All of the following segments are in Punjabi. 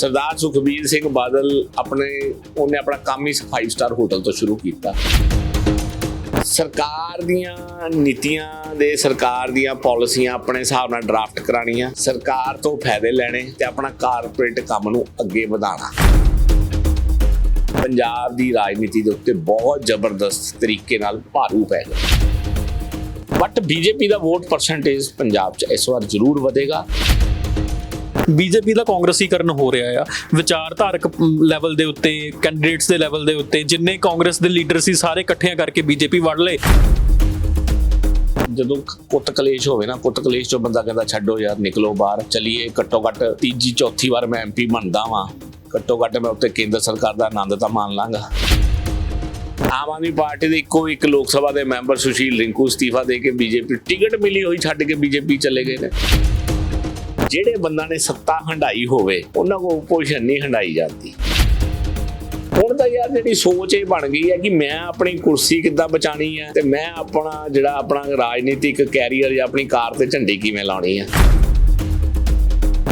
ਸਰਦਾਰ ਸੁਖਬੀਰ ਸਿੰਘ ਬਾਦਲ ਆਪਣੇ, ਉਹਨੇ ਆਪਣਾ ਕੰਮ ਹੀ 5 ਸਟਾਰ ਹੋਟਲ ਤੋਂ ਸ਼ੁਰੂ ਕੀਤਾ। ਸਰਕਾਰ ਦੀਆਂ ਨੀਤੀਆਂ ਦੇ, ਸਰਕਾਰ ਦੀਆਂ ਪਾਲਿਸੀਆਂ ਆਪਣੇ ਹਿਸਾਬ ਨਾਲ ਡਰਾਫਟ ਕਰਾਣੀਆਂ ਸਰਕਾਰ ਤੋਂ ਫਾਇਦੇ ਲੈਣੇ ਤੇ ਆਪਣਾ ਕਾਰਪੋਰੇਟ ਕੰਮ ਨੂੰ ਅੱਗੇ ਵਧਾਉਣਾ। ਪੰਜਾਬ ਦੀ ਰਾਜਨੀਤੀ ਦੇ ਉੱਤੇ ਬਹੁਤ ਜ਼ਬਰਦਸਤ ਤਰੀਕੇ ਨਾਲ ਭਾਰੂ ਪੈ ਗਿਆ ਬਟ ਬੀਜੇਪੀ ਦਾ ਵੋਟ ਪਰਸੈਂਟੇਜ ਪੰਜਾਬ 'ਚ ਇਸ ਵਾਰ ਜ਼ਰੂਰ ਵਧੇਗਾ। ਬੀਜੇਪੀ ਦਾ ਕਾਂਗਰਸੀਕਰਨ ਹੋ ਰਿਹਾ ਆ। ਵਿਚਾਰਧਾਰਕ ਲੈਵਲ ਦੇ ਉੱਤੇ ਕੈਂਡੀਡੇਟਸ ਦੇ ਲੈਵਲ ਦੇ ਉੱਤੇ, ਜਿੰਨੇ ਕਾਂਗਰਸ ਦੇ ਲੀਡਰ ਸੀ, ਸਾਰੇ ਇਕੱਠਿਆਂ ਕਰਕੇ ਬੀਜੇਪੀ ਵੜ ਲਏ। ਜਦੋਂ ਕੁੱਤ ਕਲੇਸ਼ ਹੋਵੇ ਨਾ ਕੁੱਤ ਕਲੇਸ਼ ਚੋਂ ਬੰਦਾ ਕਹਿੰਦਾ, ਛੱਡੋ ਯਾਰ, ਨਿਕਲੋ ਬਾਹਰ, ਚਲਿਏ। ਘੱਟੋ ਘੱਟ ਤੀਜੀ, ਚੌਥੀ ਵਾਰ ਮੈਂ ਐਮਪੀ ਬਣਦਾ ਵਾਂ। ਘੱਟੋ ਘੱਟ ਮੈਂ ਉੱਤੇ ਕੇਂਦਰ ਸਰਕਾਰ ਦਾ ਆਨੰਦ ਤਾਂ ਮਾਣ ਲਾਂਗਾ। ਆਮ ਆਦਮੀ ਪਾਰਟੀ ਦੇ ਇੱਕੋ ਇੱਕ ਲੋਕ ਸਭਾ ਦੇ ਮੈਂਬਰ ਸੁਸ਼ੀਲ ਰਿੰਕੂ ਅਸਤੀਫਾ ਦੇ ਕੇ ਬੀਜੇਪੀ ਟਿਕਟ ਮਿਲੀ ਹੋਈ ਛੱਡ ਕੇ ਬੀਜੇਪੀ ਚਲੇ ਗਏ ਨੇ। ਜਿਹੜੇ ਬੰਦਾ ਨੇ ਸੱਤਾ ਹੰਡਾਈ ਹੋਵੇ, ਉਹਨਾਂ ਕੋਲ ਆਪੋਜੀਸ਼ਨ ਨਹੀਂ ਹੰਡਾਈ ਜਾਂਦੀ। ਹੁਣ ਤਾਂ ਯਾਰ ਜਿਹੜੀ ਸੋਚ ਇਹ ਬਣ ਗਈ ਹੈ ਕਿ ਮੈਂ ਆਪਣੀ ਕੁਰਸੀ ਕਿੱਦਾਂ ਬਚਾਣੀ ਹੈ ਤੇ ਮੈਂ ਆਪਣਾ ਜਿਹੜਾ ਆਪਣਾ ਰਾਜਨੀਤਿਕ ਕੈਰੀਅਰ ਜਾਂ ਆਪਣੀ ਕਾਰ ਤੇ ਝੰਡੀ ਕਿਵੇਂ ਲਾਉਣੀ ਹੈ।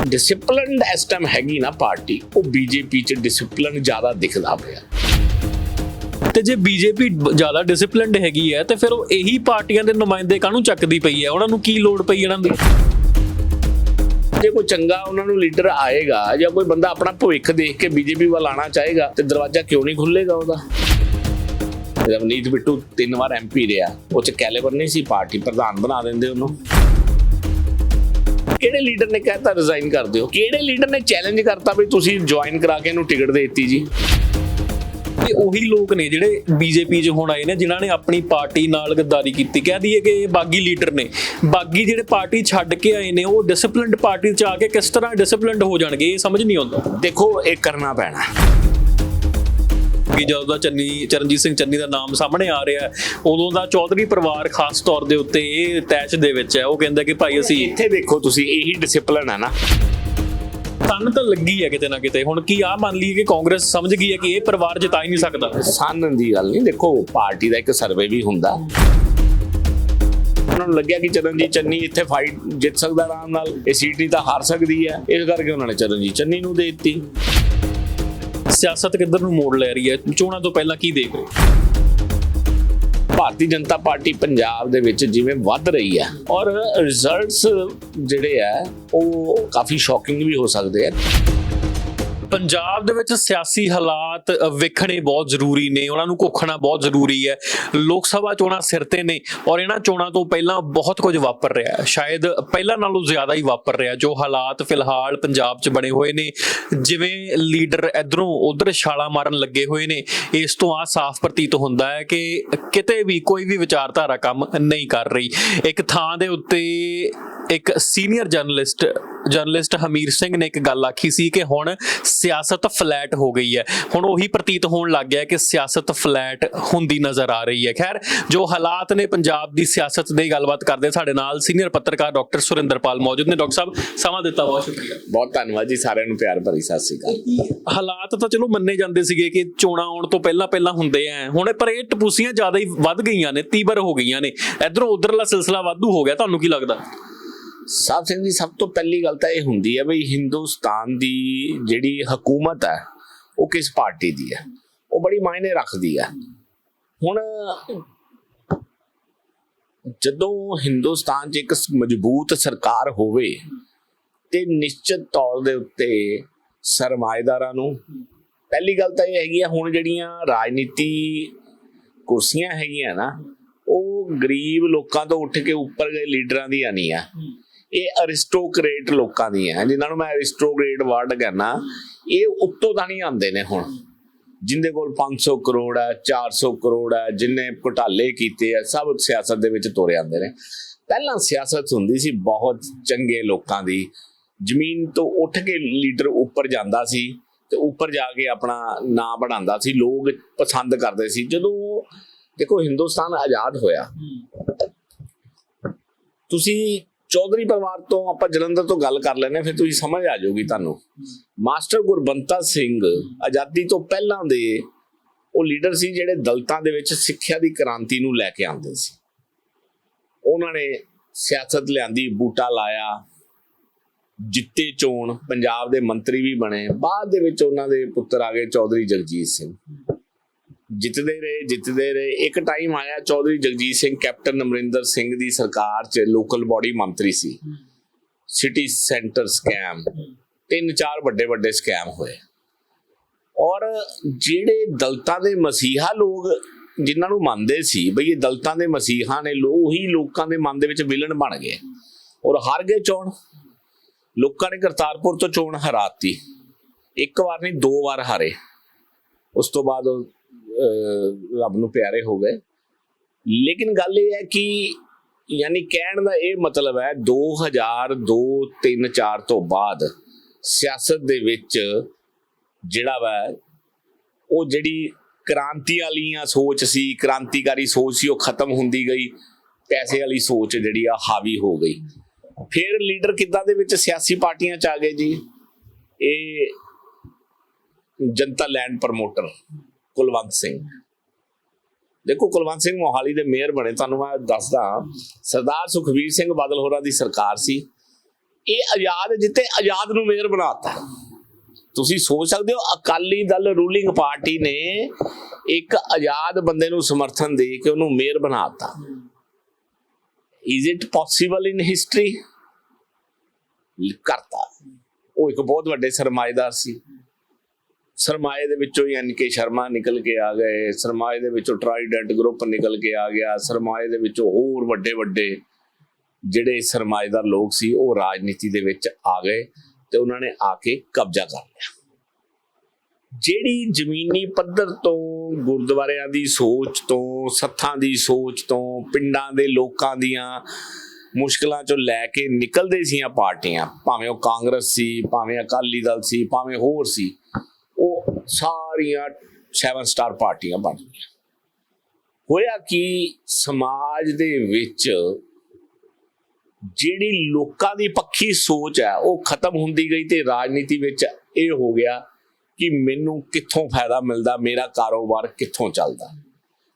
ਡਿਸਪਲਿਨਡ ਇਸ ਟਾਈਮ ਹੈਗੀ ਨਾ ਪਾਰਟੀ, ਉਹ ਬੀਜੇਪੀ ਚ ਡਿਸਪਲਿਨ ਜ਼ਿਆਦਾ ਦਿਖਦਾ ਪਿਆ। ਤੇ ਜੇ ਬੀਜੇਪੀ ਜ਼ਿਆਦਾ ਡਿਸਪਲਿਨਡ ਹੈਗੀ ਹੈ, ਤੇ ਫਿਰ ਉਹ ਇਹੀ ਪਾਰਟੀਆਂ ਦੇ ਨੁਮਾਇੰਦੇ ਕਾਹਨੂੰ ਚੱਕਦੀ ਪਈ ਹੈ? ਉਹਨਾਂ ਨੂੰ ਕੀ ਲੋੜ ਪਈ ਇਹਨਾਂ ਦੀ? ਜੇ ਕੋਈ ਚੰਗਾ ਉਹਨਾਂ ਨੂੰ ਲੀਡਰ ਆਏਗਾ ਜਾਂ ਕੋਈ ਬੰਦਾ ਆਪਣਾ ਭਵਿੱਖ ਦੇਖ ਕੇ ਬੀਜੇਪੀ ਵੱਲ ਆਣਾ ਚਾਹੇਗਾ ਤੇ ਦਰਵਾਜ਼ਾ ਕਿਉਂ ਨਹੀਂ ਖੁੱਲੇਗਾ ਉਹਦਾ? ਰਵਨੀਤ ਬਿੱਟੂ ਤਿੰਨ ਵਾਰ ਐਮਪੀ ਰਿਹਾ, ਉਹ ਚ ਕੈਲੇਬਰ ਨਹੀਂ ਸੀ ਪਾਰਟੀ, ਪ੍ਰਧਾਨ ਬਣਾ ਦਿੰਦੇ ਉਹਨੂੰ। ਕਿਹੜੇ ਲੀਡਰ ਨੇ ਕਹਿਤਾ ਰਿਜ਼ਾਈਨ ਕਰ ਦਿਓ? ਕਿਹੜੇ ਲੀਡਰ ਨੇ ਚੈਲੰਜ ਕਰਤਾ ਵੀ ਤੁਸੀਂ ਜੁਆਇਨ ਕਰਾ ਕੇ ਇਹਨੂੰ ਟਿਕਟ ਦੇ ਦਿੱਤੀ ਜੀ? ਤੇ ਉਹੀ ਲੋਕ ਨੇ ਜਿਹੜੇ ਬੀਜੇਪੀ 'ਚ ਹੁਣ ਆਏ ਨੇ ਜਿਨ੍ਹਾਂ ਨੇ ਆਪਣੀ ਪਾਰਟੀ ਨਾਲ ਗੱਦਾਰੀ ਕੀਤੀ। ਕਹਿ ਦਈਏ ਕਿ ਇਹ ਬਾਗੀ ਲੀਡਰ ਨੇ। ਬਾਗੀ ਜਿਹੜੇ ਪਾਰਟੀ ਛੱਡ ਕੇ ਆਏ ਨੇ ਉਹ ਡਿਸਪਲਿਨਡ ਪਾਰਟੀ 'ਚ ਆ ਕੇ ਕਿਸ ਤਰ੍ਹਾਂ ਡਿਸਪਲਿਨਡ ਹੋ ਜਾਣਗੇ ਇਹ ਸਮਝ ਨਹੀਂ ਆਉਂਦਾ। ਦੇਖੋ ਇਹ ਕਰਨਾ ਪੈਣਾ। ਕਿ ਜਦੋਂ ਦਾ ਚੰਨੀ ਚਰਨਜੀਤ ਸਿੰਘ ਚੰਨੀ ਦਾ ਨਾਮ ਸਾਹਮਣੇ ਆ ਰਿਹਾ ਉਦੋਂ ਦਾ ਚੌਧਰੀ ਪਰਿਵਾਰ ਖਾਸ ਤੌਰ ਦੇ ਉੱਤੇ ਇਹ ਤੈਸ਼ ਦੇ ਵਿੱਚ ਹੈ। ਉਹ ਕਹਿੰਦਾ ਕਿ ਭਾਈ ਅਸੀਂ ਇੱਥੇ ਦੇਖੋ ਤੁਸੀਂ ਇਹੀ ਡਿਸਪਲਿਨ ਹੈ ਨਾ। ਤਨ ਤਾਂ ਲੱਗੀ ਹੈ ਕਿਤੇ ਨਾ ਕਿਤੇ। ਹੁਣ ਕੀ ਆ ਮੰਨ ਲਈਏ ਕਿ ਕਾਂਗਰਸ ਸਮਝ ਗਈ ਹੈ ਕਿ ਇਹ ਪਰਿਵਾਰ ਜਿਤਾ ਹੀ ਨਹੀਂ ਸਕਦਾ? ਸਾਨਣ ਦੀ ਗੱਲ ਨਹੀਂ ਦੇਖੋ ਪਾਰਟੀ ਦਾ ਇੱਕ ਸਰਵੇ ਵੀ ਹੁੰਦਾ। ਉਹਨਾਂ ਨੂੰ ਲੱਗਿਆ ਕਿ ਚਰਨਜੀਤ ਚੰਨੀ ਇੱਥੇ ਫਾਈਟ ਜਿੱਤ ਸਕਦਾ ਆਰਾਮ ਨਾਲ ਇਹ ਸੀਟ ਨਹੀਂ ਤਾਂ ਹਾਰ ਸਕਦੀ ਹੈ। ਇਸ ਕਰਕੇ ਉਹਨਾਂ ਨੇ ਚਰਨਜੀਤ ਚੰਨੀ ਨੂੰ ਦੇ ਦਿੱਤੀ। ਸਿਆਸਤ ਕਿੱਧਰ ਨੂੰ ਮੋੜ ਲੈ ਰਹੀ ਹੈ? ਚੋਣਾਂ ਤੋਂ ਪਹਿਲਾਂ ਕੀ ਦੇਖ ਰਹੇ ਭਾਰਤੀ ਜਨਤਾ ਪਾਰਟੀ ਪੰਜਾਬ ਦੇ ਵਿੱਚ ਜਿਵੇਂ ਵੱਧ ਰਹੀ ਹੈ ਔਰ ਰਿਜ਼ਲਟਸ ਜਿਹੜੇ ਆ ਉਹ ਕਾਫੀ ਸ਼ੌਕਿੰਗ ਵੀ ਹੋ ਸਕਦੇ ਆ ਪੰਜਾਬ ਦੇ ਵਿੱਚ ਸਿਆਸੀ ਹਾਲਾਤ ਵੇਖਣੇ ਬਹੁਤ ਜ਼ਰੂਰੀ ਨੇ, ਉਹਨਾਂ ਨੂੰ ਕੋਖਣਾ ਬਹੁਤ ਜ਼ਰੂਰੀ ਹੈ। ਲੋਕ ਸਭਾ ਚੋਣਾਂ ਸਿਰ ਤੇ ਨੇ ਔਰ ਇਹਨਾਂ ਚੋਣਾਂ ਤੋਂ ਪਹਿਲਾਂ ਬਹੁਤ ਕੁਝ ਵਾਪਰ ਰਿਹਾ ਹੈ। ਸ਼ਾਇਦ ਪਹਿਲਾਂ ਨਾਲੋਂ ਜ਼ਿਆਦਾ ਹੀ ਵਾਪਰ ਰਿਹਾ ਜੋ ਹਾਲਾਤ ਫਿਲਹਾਲ ਪੰਜਾਬ 'ਚ ਬਣੇ ਹੋਏ ਨੇ। ਜਿਵੇਂ ਲੀਡਰ ਇਧਰੋਂ ਉਧਰ ਛਾਲਾ ਮਾਰਨ ਲੱਗੇ ਹੋਏ ਨੇ, ਇਸ ਤੋਂ ਆ ਸਾਫ਼ ਪ੍ਰਤੀਤ ਹੁੰਦਾ ਹੈ ਕਿ ਕਿਤੇ ਵੀ ਕੋਈ ਵੀ ਵਿਚਾਰਧਾਰਾ ਕੰਮ ਨਹੀਂ ਕਰ ਰਹੀ। ਇੱਕ ਥਾਂ ਦੇ ਉੱਤੇ ਇੱਕ senior journalist journalist Hamir Singh ਨੇ ਇੱਕ ਗੱਲ ਆਖੀ ਸੀ ਕਿ ਹੁਣ ਸਿਆਸਤ ਫਲੈਟ ਹੋ ਗਈ ਹੈ। ਹੁਣ ਉਹੀ ਪ੍ਰਤੀਤ ਹੋਣ ਲੱਗ ਗਿਆ ਕਿ ਸਿਆਸਤ ਫਲੈਟ ਹੁੰਦੀ ਨਜ਼ਰ ਆ ਰਹੀ ਹੈ। ਖੈਰ ਜੋ ਹਾਲਾਤ ਨੇ ਪੰਜਾਬ ਦੀ ਸਿਆਸਤ ਦੀ ਗੱਲਬਾਤ ਕਰਦੇ ਸਾਡੇ ਨਾਲ ਸੀਨੀਅਰ ਪੱਤਰਕਾਰ ਡਾਕਟਰ ਸੁਰਿੰਦਰਪਾਲ ਮੌਜੂਦ ਨੇ। ਡਾਕਟਰ ਸਾਹਿਬ ਸਮਾਂ ਦਿੱਤਾ ਬਹੁਤ ਸ਼ੁਕਰੀਆ। ਬਹੁਤ ਧੰਨਵਾਦ ਜੀ ਸਾਰਿਆਂ ਨੂੰ ਪਿਆਰ ਭਰੀ ਸਤਿ ਸ੍ਰੀ ਅਕਾਲ। ਹਾਲਾਤ ਤਾਂ ਚਲੋ ਮੰਨੇ ਜਾਂਦੇ ਸੀਗੇ ਕਿ ਚੋਣਾਂ ਆਉਣ ਤੋਂ ਪਹਿਲਾਂ ਪਹਿਲਾਂ ਹੁੰਦੇ ਆ ਹੁਣ ਪਰ ਇਹ ਟਪੂਸੀਆਂ ਜ਼ਿਆਦਾ ਹੀ ਵੱਧ ਗਈਆਂ ਨੇ ਤੀਬਰ ਹੋ ਗਈਆਂ ਨੇ। ਇਧਰੋਂ ਉਧਰਲਾ ਸਿਲਸਿਲਾ ਵਾਧੂ ਹੋ ਗਿਆ ਤੁਹਾਨੂੰ ਕੀ ਲੱਗਦਾ? ਸਾਹਿਬ ਸਿੰਘ ਜੀ ਸਭ ਤੋਂ ਪਹਿਲੀ ਗੱਲ ਤਾਂ ਇਹ ਹੁੰਦੀ ਹੈ ਵੀ ਹਿੰਦੁਸਤਾਨ ਦੀ ਜਿਹੜੀ ਹਕੂਮਤ ਹੈ, ਉਹ ਕਿਸ ਪਾਰਟੀ ਦੀ ਹੈ? ਉਹ ਬੜੀ ਮਾਇਨੇ ਰੱਖਦੀ ਹੈ। ਹੁਣ ਜਦੋਂ ਹਿੰਦੁਸਤਾਨ 'ਚ ਇੱਕ ਮਜ਼ਬੂਤ ਸਰਕਾਰ ਹੋਵੇ ਤੇ ਨਿਸ਼ਚਿਤ ਤੌਰ ਦੇ ਉੱਤੇ ਸਰਮਾਏਦਾਰਾਂ ਨੂੰ ਪਹਿਲੀ ਗੱਲ ਤਾਂ ਇਹ ਹੈਗੀ ਆ, ਹੁਣ ਜਿਹੜੀਆਂ ਰਾਜਨੀਤੀ ਕੁਰਸੀਆਂ ਹੈਗੀਆਂ ਨਾ, ਉਹ ਗਰੀਬ ਲੋਕਾਂ ਤੋਂ ਉੱਠ ਕੇ ਉੱਪਰ ਗਏ ਲੀਡਰਾਂ ਦੀਆਂ ਨਹੀਂ ਆ। ਇਹ ਅਰਿਸਟੋਕਰੇਟ ਲੋਕਾਂ ਦੀਆਂ ਜਿਨ੍ਹਾਂ ਨੂੰ ਮੈਂ ਅਰਿਸਟੋਕਰੇਟ ਵਰਡ ਕਹਿੰਦਾ ਇਹ ਉੱਤੋਂ ਤਾਂ ਨਹੀਂ ਆਉਂਦੇ ਨੇ ਹੁਣ। ਜਿੰਦੇ ਕੋਲ 500 ਕਰੋੜ ਹੈ 400 ਕਰੋੜ ਹੈ ਜਿਨੇ ਘੁਟਾਲੇ ਕੀਤੇ ਆ ਸਭ ਸਿਆਸਤ ਦੇ ਵਿੱਚ ਤੋਰੇ ਆਉਂਦੇ ਨੇ। ਪਹਿਲਾਂ ਸਿਆਸਤ ਹੁੰਦੀ ਸੀ ਬਹੁਤ ਚੰਗੇ ਲੋਕਾਂ ਦੀ। ਜ਼ਮੀਨ ਤੋਂ ਉੱਠ ਕੇ ਲੀਡਰ ਉੱਪਰ ਜਾਂਦਾ ਸੀ ਤੇ ਉੱਪਰ ਜਾ ਕੇ ਆਪਣਾ ਨਾਂ ਬਣਾਉਂਦਾ ਸੀ ਲੋਕ ਪਸੰਦ ਕਰਦੇ ਸੀ। ਜਦੋਂ ਦੇਖੋ ਹਿੰਦੁਸਤਾਨ ਆਜ਼ਾਦ ਹੋਇਆ ਤੁਸੀਂ ਚੌਧਰੀ ਪਰਿਵਾਰ ਤੋਂ ਆਪਾਂ ਜਲੰਧਰ ਤੋਂ ਗੱਲ ਕਰ ਲੈਨੇ ਫਿਰ ਤੁਸੀਂ ਸਮਝ ਆ ਜਾਊਗੀ ਤੁਹਾਨੂੰ। ਮਾਸਟਰ ਗੁਰਬੰਤਾ ਸਿੰਘ ਆਜ਼ਾਦੀ ਤੋਂ ਪਹਿਲਾਂ ਦੇ ਉਹ ਲੀਡਰ ਸੀ ਜਿਹੜੇ ਦਲਤਾਂ ਦੇ ਵਿੱਚ ਸਿੱਖਿਆ ਦੀ ਕ੍ਰਾਂਤੀ ਨੂੰ ਲੈ ਕੇ ਆਉਂਦੇ ਸੀ। ਉਹਨਾਂ ਨੇ ਸਿਆਸਤ ਲਿਆਂਦੀ, ਬੂਟਾ ਲਾਇਆ, ਜਿੱਤੇ ਚੋਣ, ਪੰਜਾਬ ਦੇ ਮੰਤਰੀ ਵੀ ਬਣੇ। ਬਾਅਦ ਦੇ ਵਿੱਚ ਉਹਨਾਂ ਦੇ ਪੁੱਤਰ ਆ ਗਏ ਚੌਧਰੀ ਜਗਜੀਤ ਸਿੰਘ। ਜਿੱਤਦੇ ਰਹੇ ਜਿੱਤਦੇ ਰਹੇ। ਇੱਕ ਟਾਈਮ ਆਇਆ ਚੌਧਰੀ ਜਗਜੀਤ ਸਿੰਘ ਕੈਪਟਨ ਅਮਰਿੰਦਰ ਸਿੰਘ ਦੀ ਸਰਕਾਰ 'ਚ ਲੋਕਲ ਬਾਡੀ ਮੰਤਰੀ ਸੀ। ਸਿਟੀ ਸੈਂਟਰ ਸਕੈਮ ਤਿੰਨ ਚਾਰ ਵੱਡੇ ਵੱਡੇ ਸਕੈਮ ਹੋਏ। ਔਰ ਜਿਹੜੇ ਦਲਤਾਂ ਦੇ ਮਸੀਹਾ ਲੋਕ ਜਿਨ੍ਹਾਂ ਨੂੰ ਮੰਨਦੇ ਸੀ ਬਈ ਇਹ ਦਲਤਾਂ ਦੇ ਮਸੀਹਾ ਨੇ ਲੋ ਹੀ ਲੋਕਾਂ ਦੇ ਮਨ ਦੇ ਵਿੱਚ ਵਿਲਨ ਬਣ ਗਏ। ਔਰ ਹਾਰ ਗਏ ਚੋਣ। ਲੋਕਾਂ ਨੇ ਕਰਤਾਰਪੁਰ ਤੋਂ ਚੋਣ ਹਰਾਤੀ। ਇੱਕ ਵਾਰ ਨਹੀਂ ਦੋ ਵਾਰ ਹਾਰੇ। ਉਸ ਤੋਂ ਬਾਅਦ ਉਹ, ਰੱਬ ਨੂੰ ਪਿਆਰੇ ਹੋ ਗਏ। ਲੇਕਿਨ ਗੱਲ ਇਹ ਹੈ ਕਿ ਯਾਨੀ ਕਹਿਣ ਦਾ ਇਹ ਮਤਲਬ ਹੈ 2002 3 4 ਤੋਂ ਬਾਅਦ ਸਿਆਸਤ ਦੇ ਵਿੱਚ ਜਿਹੜਾ ਵਾ, ਉਹ ਜਿਹੜੀ ਕ੍ਰਾਂਤੀ ਵਾਲੀਆਂ ਸੋਚ ਸੀ, ਕ੍ਰਾਂਤੀਕਾਰੀ ਸੋਚ ਸੀ, ਉਹ ਖਤਮ ਹੁੰਦੀ ਗਈ, ਪੈਸੇ ਵਾਲੀ ਸੋਚ ਜਿਹੜੀ ਆ, ਹਾਵੀ ਹੋ ਗਈ। ਫਿਰ ਲੀਡਰ ਕਿੱਦਾਂ ਦੇ ਵਿੱਚ ਸਿਆਸੀ ਪਾਰਟੀਆਂ ਚ ਆ ਗਏ ਜੀ? ਇਹ ਜਨਤਾ ਲੈਂਡ ਪ੍ਰਮੋਟਰ। ਕੁਲਵੰਤ ਸਿੰਘ। ਦੇਖੋ ਕੁਲਵੰਤ ਸਿੰਘ ਮੋਹਾਲੀ ਦੇ ਮੇਅਰ ਬਣੇ, ਤੁਹਾਨੂੰ ਮੈਂ ਦੱਸਦਾ ਸਰਦਾਰ ਸੁਖਵੀਰ ਸਿੰਘ ਬਾਦਲ ਹੋਰਾਂ ਦੀ ਸਰਕਾਰ ਸੀ। ਇਹ ਆਜ਼ਾਦ ਜਿੱਤੇ ਆਜ਼ਾਦ ਨੂੰ ਮੇਅਰ ਬਣਾਤਾ। ਤੁਸੀਂ ਸੋਚ ਸਕਦੇ ਹੋ, ਅਕਾਲੀ ਦਲ ਰੂਲਿੰਗ ਪਾਰਟੀ ਨੇ ਇੱਕ ਆਜ਼ਾਦ ਬੰਦੇ ਨੂੰ ਸਮਰਥਨ ਦੇ ਕੇ ਉਹਨੂੰ ਮੇਅਰ ਬਣਾਤਾ। Is it possible in history ਕਰਤਾ। ਉਹ ਇੱਕ ਬਹੁਤ ਵੱਡੇ ਸਰਮਾਏਦਾਰ ਸੀ। ਸਰਮਾਏ ਦੇ ਵਿੱਚੋਂ ਹੀ ਐਨਕੇ ਸ਼ਰਮਾ ਨਿਕਲ ਕੇ ਆ ਗਏ, ਸਰਮਾਏ ਦੇ ਵਿੱਚੋਂ ਟਰਾਈਡੈਂਟ ਗਰੁੱਪ ਨਿਕਲ ਕੇ ਆ ਗਿਆ, ਸਰਮਾਏ ਦੇ ਵਿੱਚੋਂ ਹੋਰ ਵੱਡੇ ਵੱਡੇ ਜਿਹੜੇ ਸਰਮਾਏਦਾਰ ਲੋਕ ਸੀ ਉਹ ਰਾਜਨੀਤੀ ਦੇ ਵਿੱਚ ਆ ਗਏ ਤੇ ਉਹਨਾਂ ਨੇ ਆ ਕੇ ਕਬਜ਼ਾ ਕਰ ਲਿਆ। ਜਿਹੜੀ ਜ਼ਮੀਨੀ ਪੱਧਰ ਤੋਂ, ਗੁਰਦੁਆਰਿਆਂ ਦੀ ਸੋਚ ਤੋਂ, ਸੱਥਾਂ ਦੀ ਸੋਚ ਤੋਂ, ਪਿੰਡਾਂ ਦੇ ਲੋਕਾਂ ਦੀਆਂ ਮੁਸ਼ਕਲਾਂ ਚੋਂ ਲੈ ਕੇ ਨਿਕਲਦੇ ਸੀਆਂ ਪਾਰਟੀਆਂ, ਭਾਵੇਂ ਉਹ ਕਾਂਗਰਸ ਸੀ, ਭਾਵੇਂ ਅਕਾਲੀ ਦਲ ਸੀ, ਭਾਵੇਂ ਹੋਰ ਸੀ ਸਾਰੀਆਂ 7 ਸਟਾਰ ਪਾਰਟੀਆਂ ਬਣ ਗਈਆਂ। ਹੋਇਆ ਕਿ ਸਮਾਜ ਦੇ ਵਿੱਚ ਜਿਹੜੀ ਲੋਕਾਂ ਦੀ ਪੱਖੀ ਸੋਚ ਹੈ, ਉਹ ਖਤਮ ਹੁੰਦੀ ਗਈ ਤੇ ਰਾਜਨੀਤੀ ਵਿੱਚ ਇਹ ਹੋ ਗਿਆ ਕਿ ਮੈਨੂੰ ਕਿੱਥੋਂ ਫਾਇਦਾ ਮਿਲਦਾ, ਮੇਰਾ ਕਾਰੋਬਾਰ ਕਿੱਥੋਂ ਚੱਲਦਾ।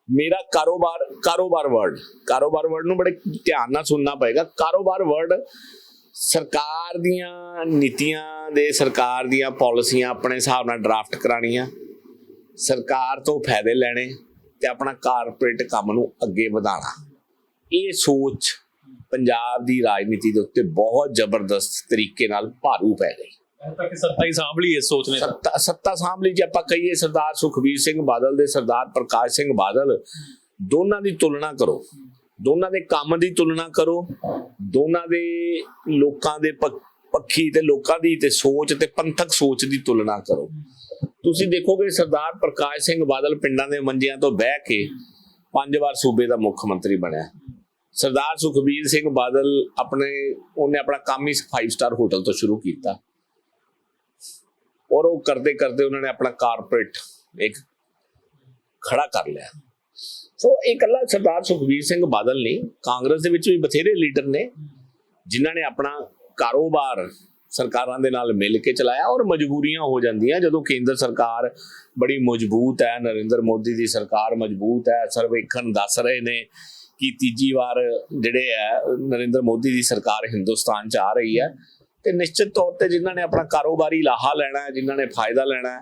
ਮੇਰਾ ਕਾਰੋਬਾਰ ਕਾਰੋਬਾਰ ਵਰਡ ਕਾਰੋਬਾਰ ਵਰਡ ਨੂੰ ਬੜੇ ਧਿਆਨ ਨਾਲ ਸੁਣਨਾ ਪਏਗਾ। ਕਾਰੋਬਾਰ ਵਰਡ ਸਰਕਾਰ ਦੀਆਂ ਨੀਤੀਆਂ ਦੇ ਸਰਕਾਰ ਦੀਆਂ ਪਾਲਿਸੀਆਂ ਆਪਣੇ ਹਿਸਾਬ ਨਾਲ ਡਰਾਫਟ ਕਰਾਣੀਆਂ ਸਰਕਾਰ ਤੋਂ ਫਾਇਦੇ ਲੈਣੇ ਤੇ ਆਪਣਾ ਕਾਰਪੋਰੇਟ ਕੰਮ ਨੂੰ ਅੱਗੇ ਵਧਾਉਣਾ। ਇਹ ਸੋਚ ਪੰਜਾਬ ਦੀ ਰਾਜਨੀਤੀ ਦੇ ਉੱਤੇ ਬਹੁਤ ਜ਼ਬਰਦਸਤ ਤਰੀਕੇ ਨਾਲ ਭਾਰੂ ਪੈ ਗਈ। ਤੱਕ ਸੱਤਾ ਹੀ ਸਾਂਭ ਲਈ ਇਸ ਸੋਚ ਨੇ ਸੱਤਾ ਸੱਤਾ ਸਾਂਭਲੀ ਜੇ ਆਪਾਂ ਕਹੀਏ ਸਰਦਾਰ ਸੁਖਬੀਰ ਸਿੰਘ ਬਾਦਲ ਦੇ ਸਰਦਾਰ ਪ੍ਰਕਾਸ਼ ਸਿੰਘ ਬਾਦਲ ਦੋਨਾਂ ਦੀ ਤੁਲਨਾ ਕਰੋ। ਦੋਨਾਂ ਦੇ ਕੰਮ ਦੀ ਤੁਲਨਾ ਕਰੋ, ਦੋਨਾਂ ਦੇ ਲੋਕਾਂ ਦੇ ਪੱਖੀ ਤੇ ਲੋਕਾਂ ਦੀ ਤੇ ਸੋਚ ਤੇ ਪੰਥਕ ਸੋਚ ਦੀ ਤੁਲਨਾ ਕਰੋ। ਤੁਸੀਂ ਦੇਖੋਗੇ ਸਰਦਾਰ ਪ੍ਰਕਾਸ਼ ਸਿੰਘ ਬਾਦਲ ਪਿੰਡਾਂ ਦੇ ਮੰਜਿਆਂ ਤੋਂ ਬਹਿ ਕੇ ਪੰਜ ਵਾਰ ਸੂਬੇ ਦਾ ਮੁੱਖ ਮੰਤਰੀ ਬਣਿਆ। ਸਰਦਾਰ ਸੁਖਬੀਰ ਸਿੰਘ ਬਾਦਲ ਆਪਣੇ, ਉਹਨੇ ਆਪਣਾ ਕੰਮ ਹੀ 5 ਸਟਾਰ ਹੋਟਲ ਤੋਂ ਸ਼ੁਰੂ ਕੀਤਾ। ਔਰ ਉਹ ਕਰਦੇ ਕਰਦੇ ਉਹਨਾਂ ਨੇ ਆਪਣਾ ਕਾਰਪੋਰੇਟ ਇੱਕ ਖੜਾ ਕਰ ਲਿਆ। ਸੋ ਇਹ ਇਕੱਲਾ ਸਰਦਾਰ ਸੁਖਬੀਰ ਸਿੰਘ ਬਾਦਲ ਨਹੀਂ, ਕਾਂਗਰਸ ਦੇ ਵਿੱਚ ਵੀ ਬਥੇਰੇ ਲੀਡਰ ਨੇ, ਜਿਨ੍ਹਾਂ ਨੇ ਆਪਣਾ ਕਾਰੋਬਾਰ ਸਰਕਾਰਾਂ ਦੇ ਨਾਲ ਮਿਲ ਕੇ ਚਲਾਇਆ ਔਰ ਮਜਬੂਰੀਆਂ ਹੋ ਜਾਂਦੀਆਂ। ਜਦੋਂ ਕੇਂਦਰ ਸਰਕਾਰ ਬੜੀ ਮਜ਼ਬੂਤ ਹੈ, ਨਰਿੰਦਰ ਮੋਦੀ ਦੀ ਸਰਕਾਰ ਮਜ਼ਬੂਤ ਹੈ, ਸਰਵੇਖਣ ਦੱਸ ਰਹੇ ਨੇ ਕਿ ਤੀਜੀ ਵਾਰ ਜਿਹੜੇ ਹੈ, ਨਰਿੰਦਰ ਮੋਦੀ ਦੀ ਸਰਕਾਰ ਹਿੰਦੁਸਤਾਨ 'ਚ ਆ ਰਹੀ ਹੈ। ਤੇ ਨਿਸ਼ਚਿਤ ਤੌਰ ਤੇ ਜਿਨ੍ਹਾਂ ਨੇ ਆਪਣਾ ਕਾਰੋਬਾਰੀ ਲਾਹਾ ਲੈਣਾ ਹੈ, ਜਿਨ੍ਹਾਂ ਨੇ ਫਾਇਦਾ ਲੈਣਾ ਹੈ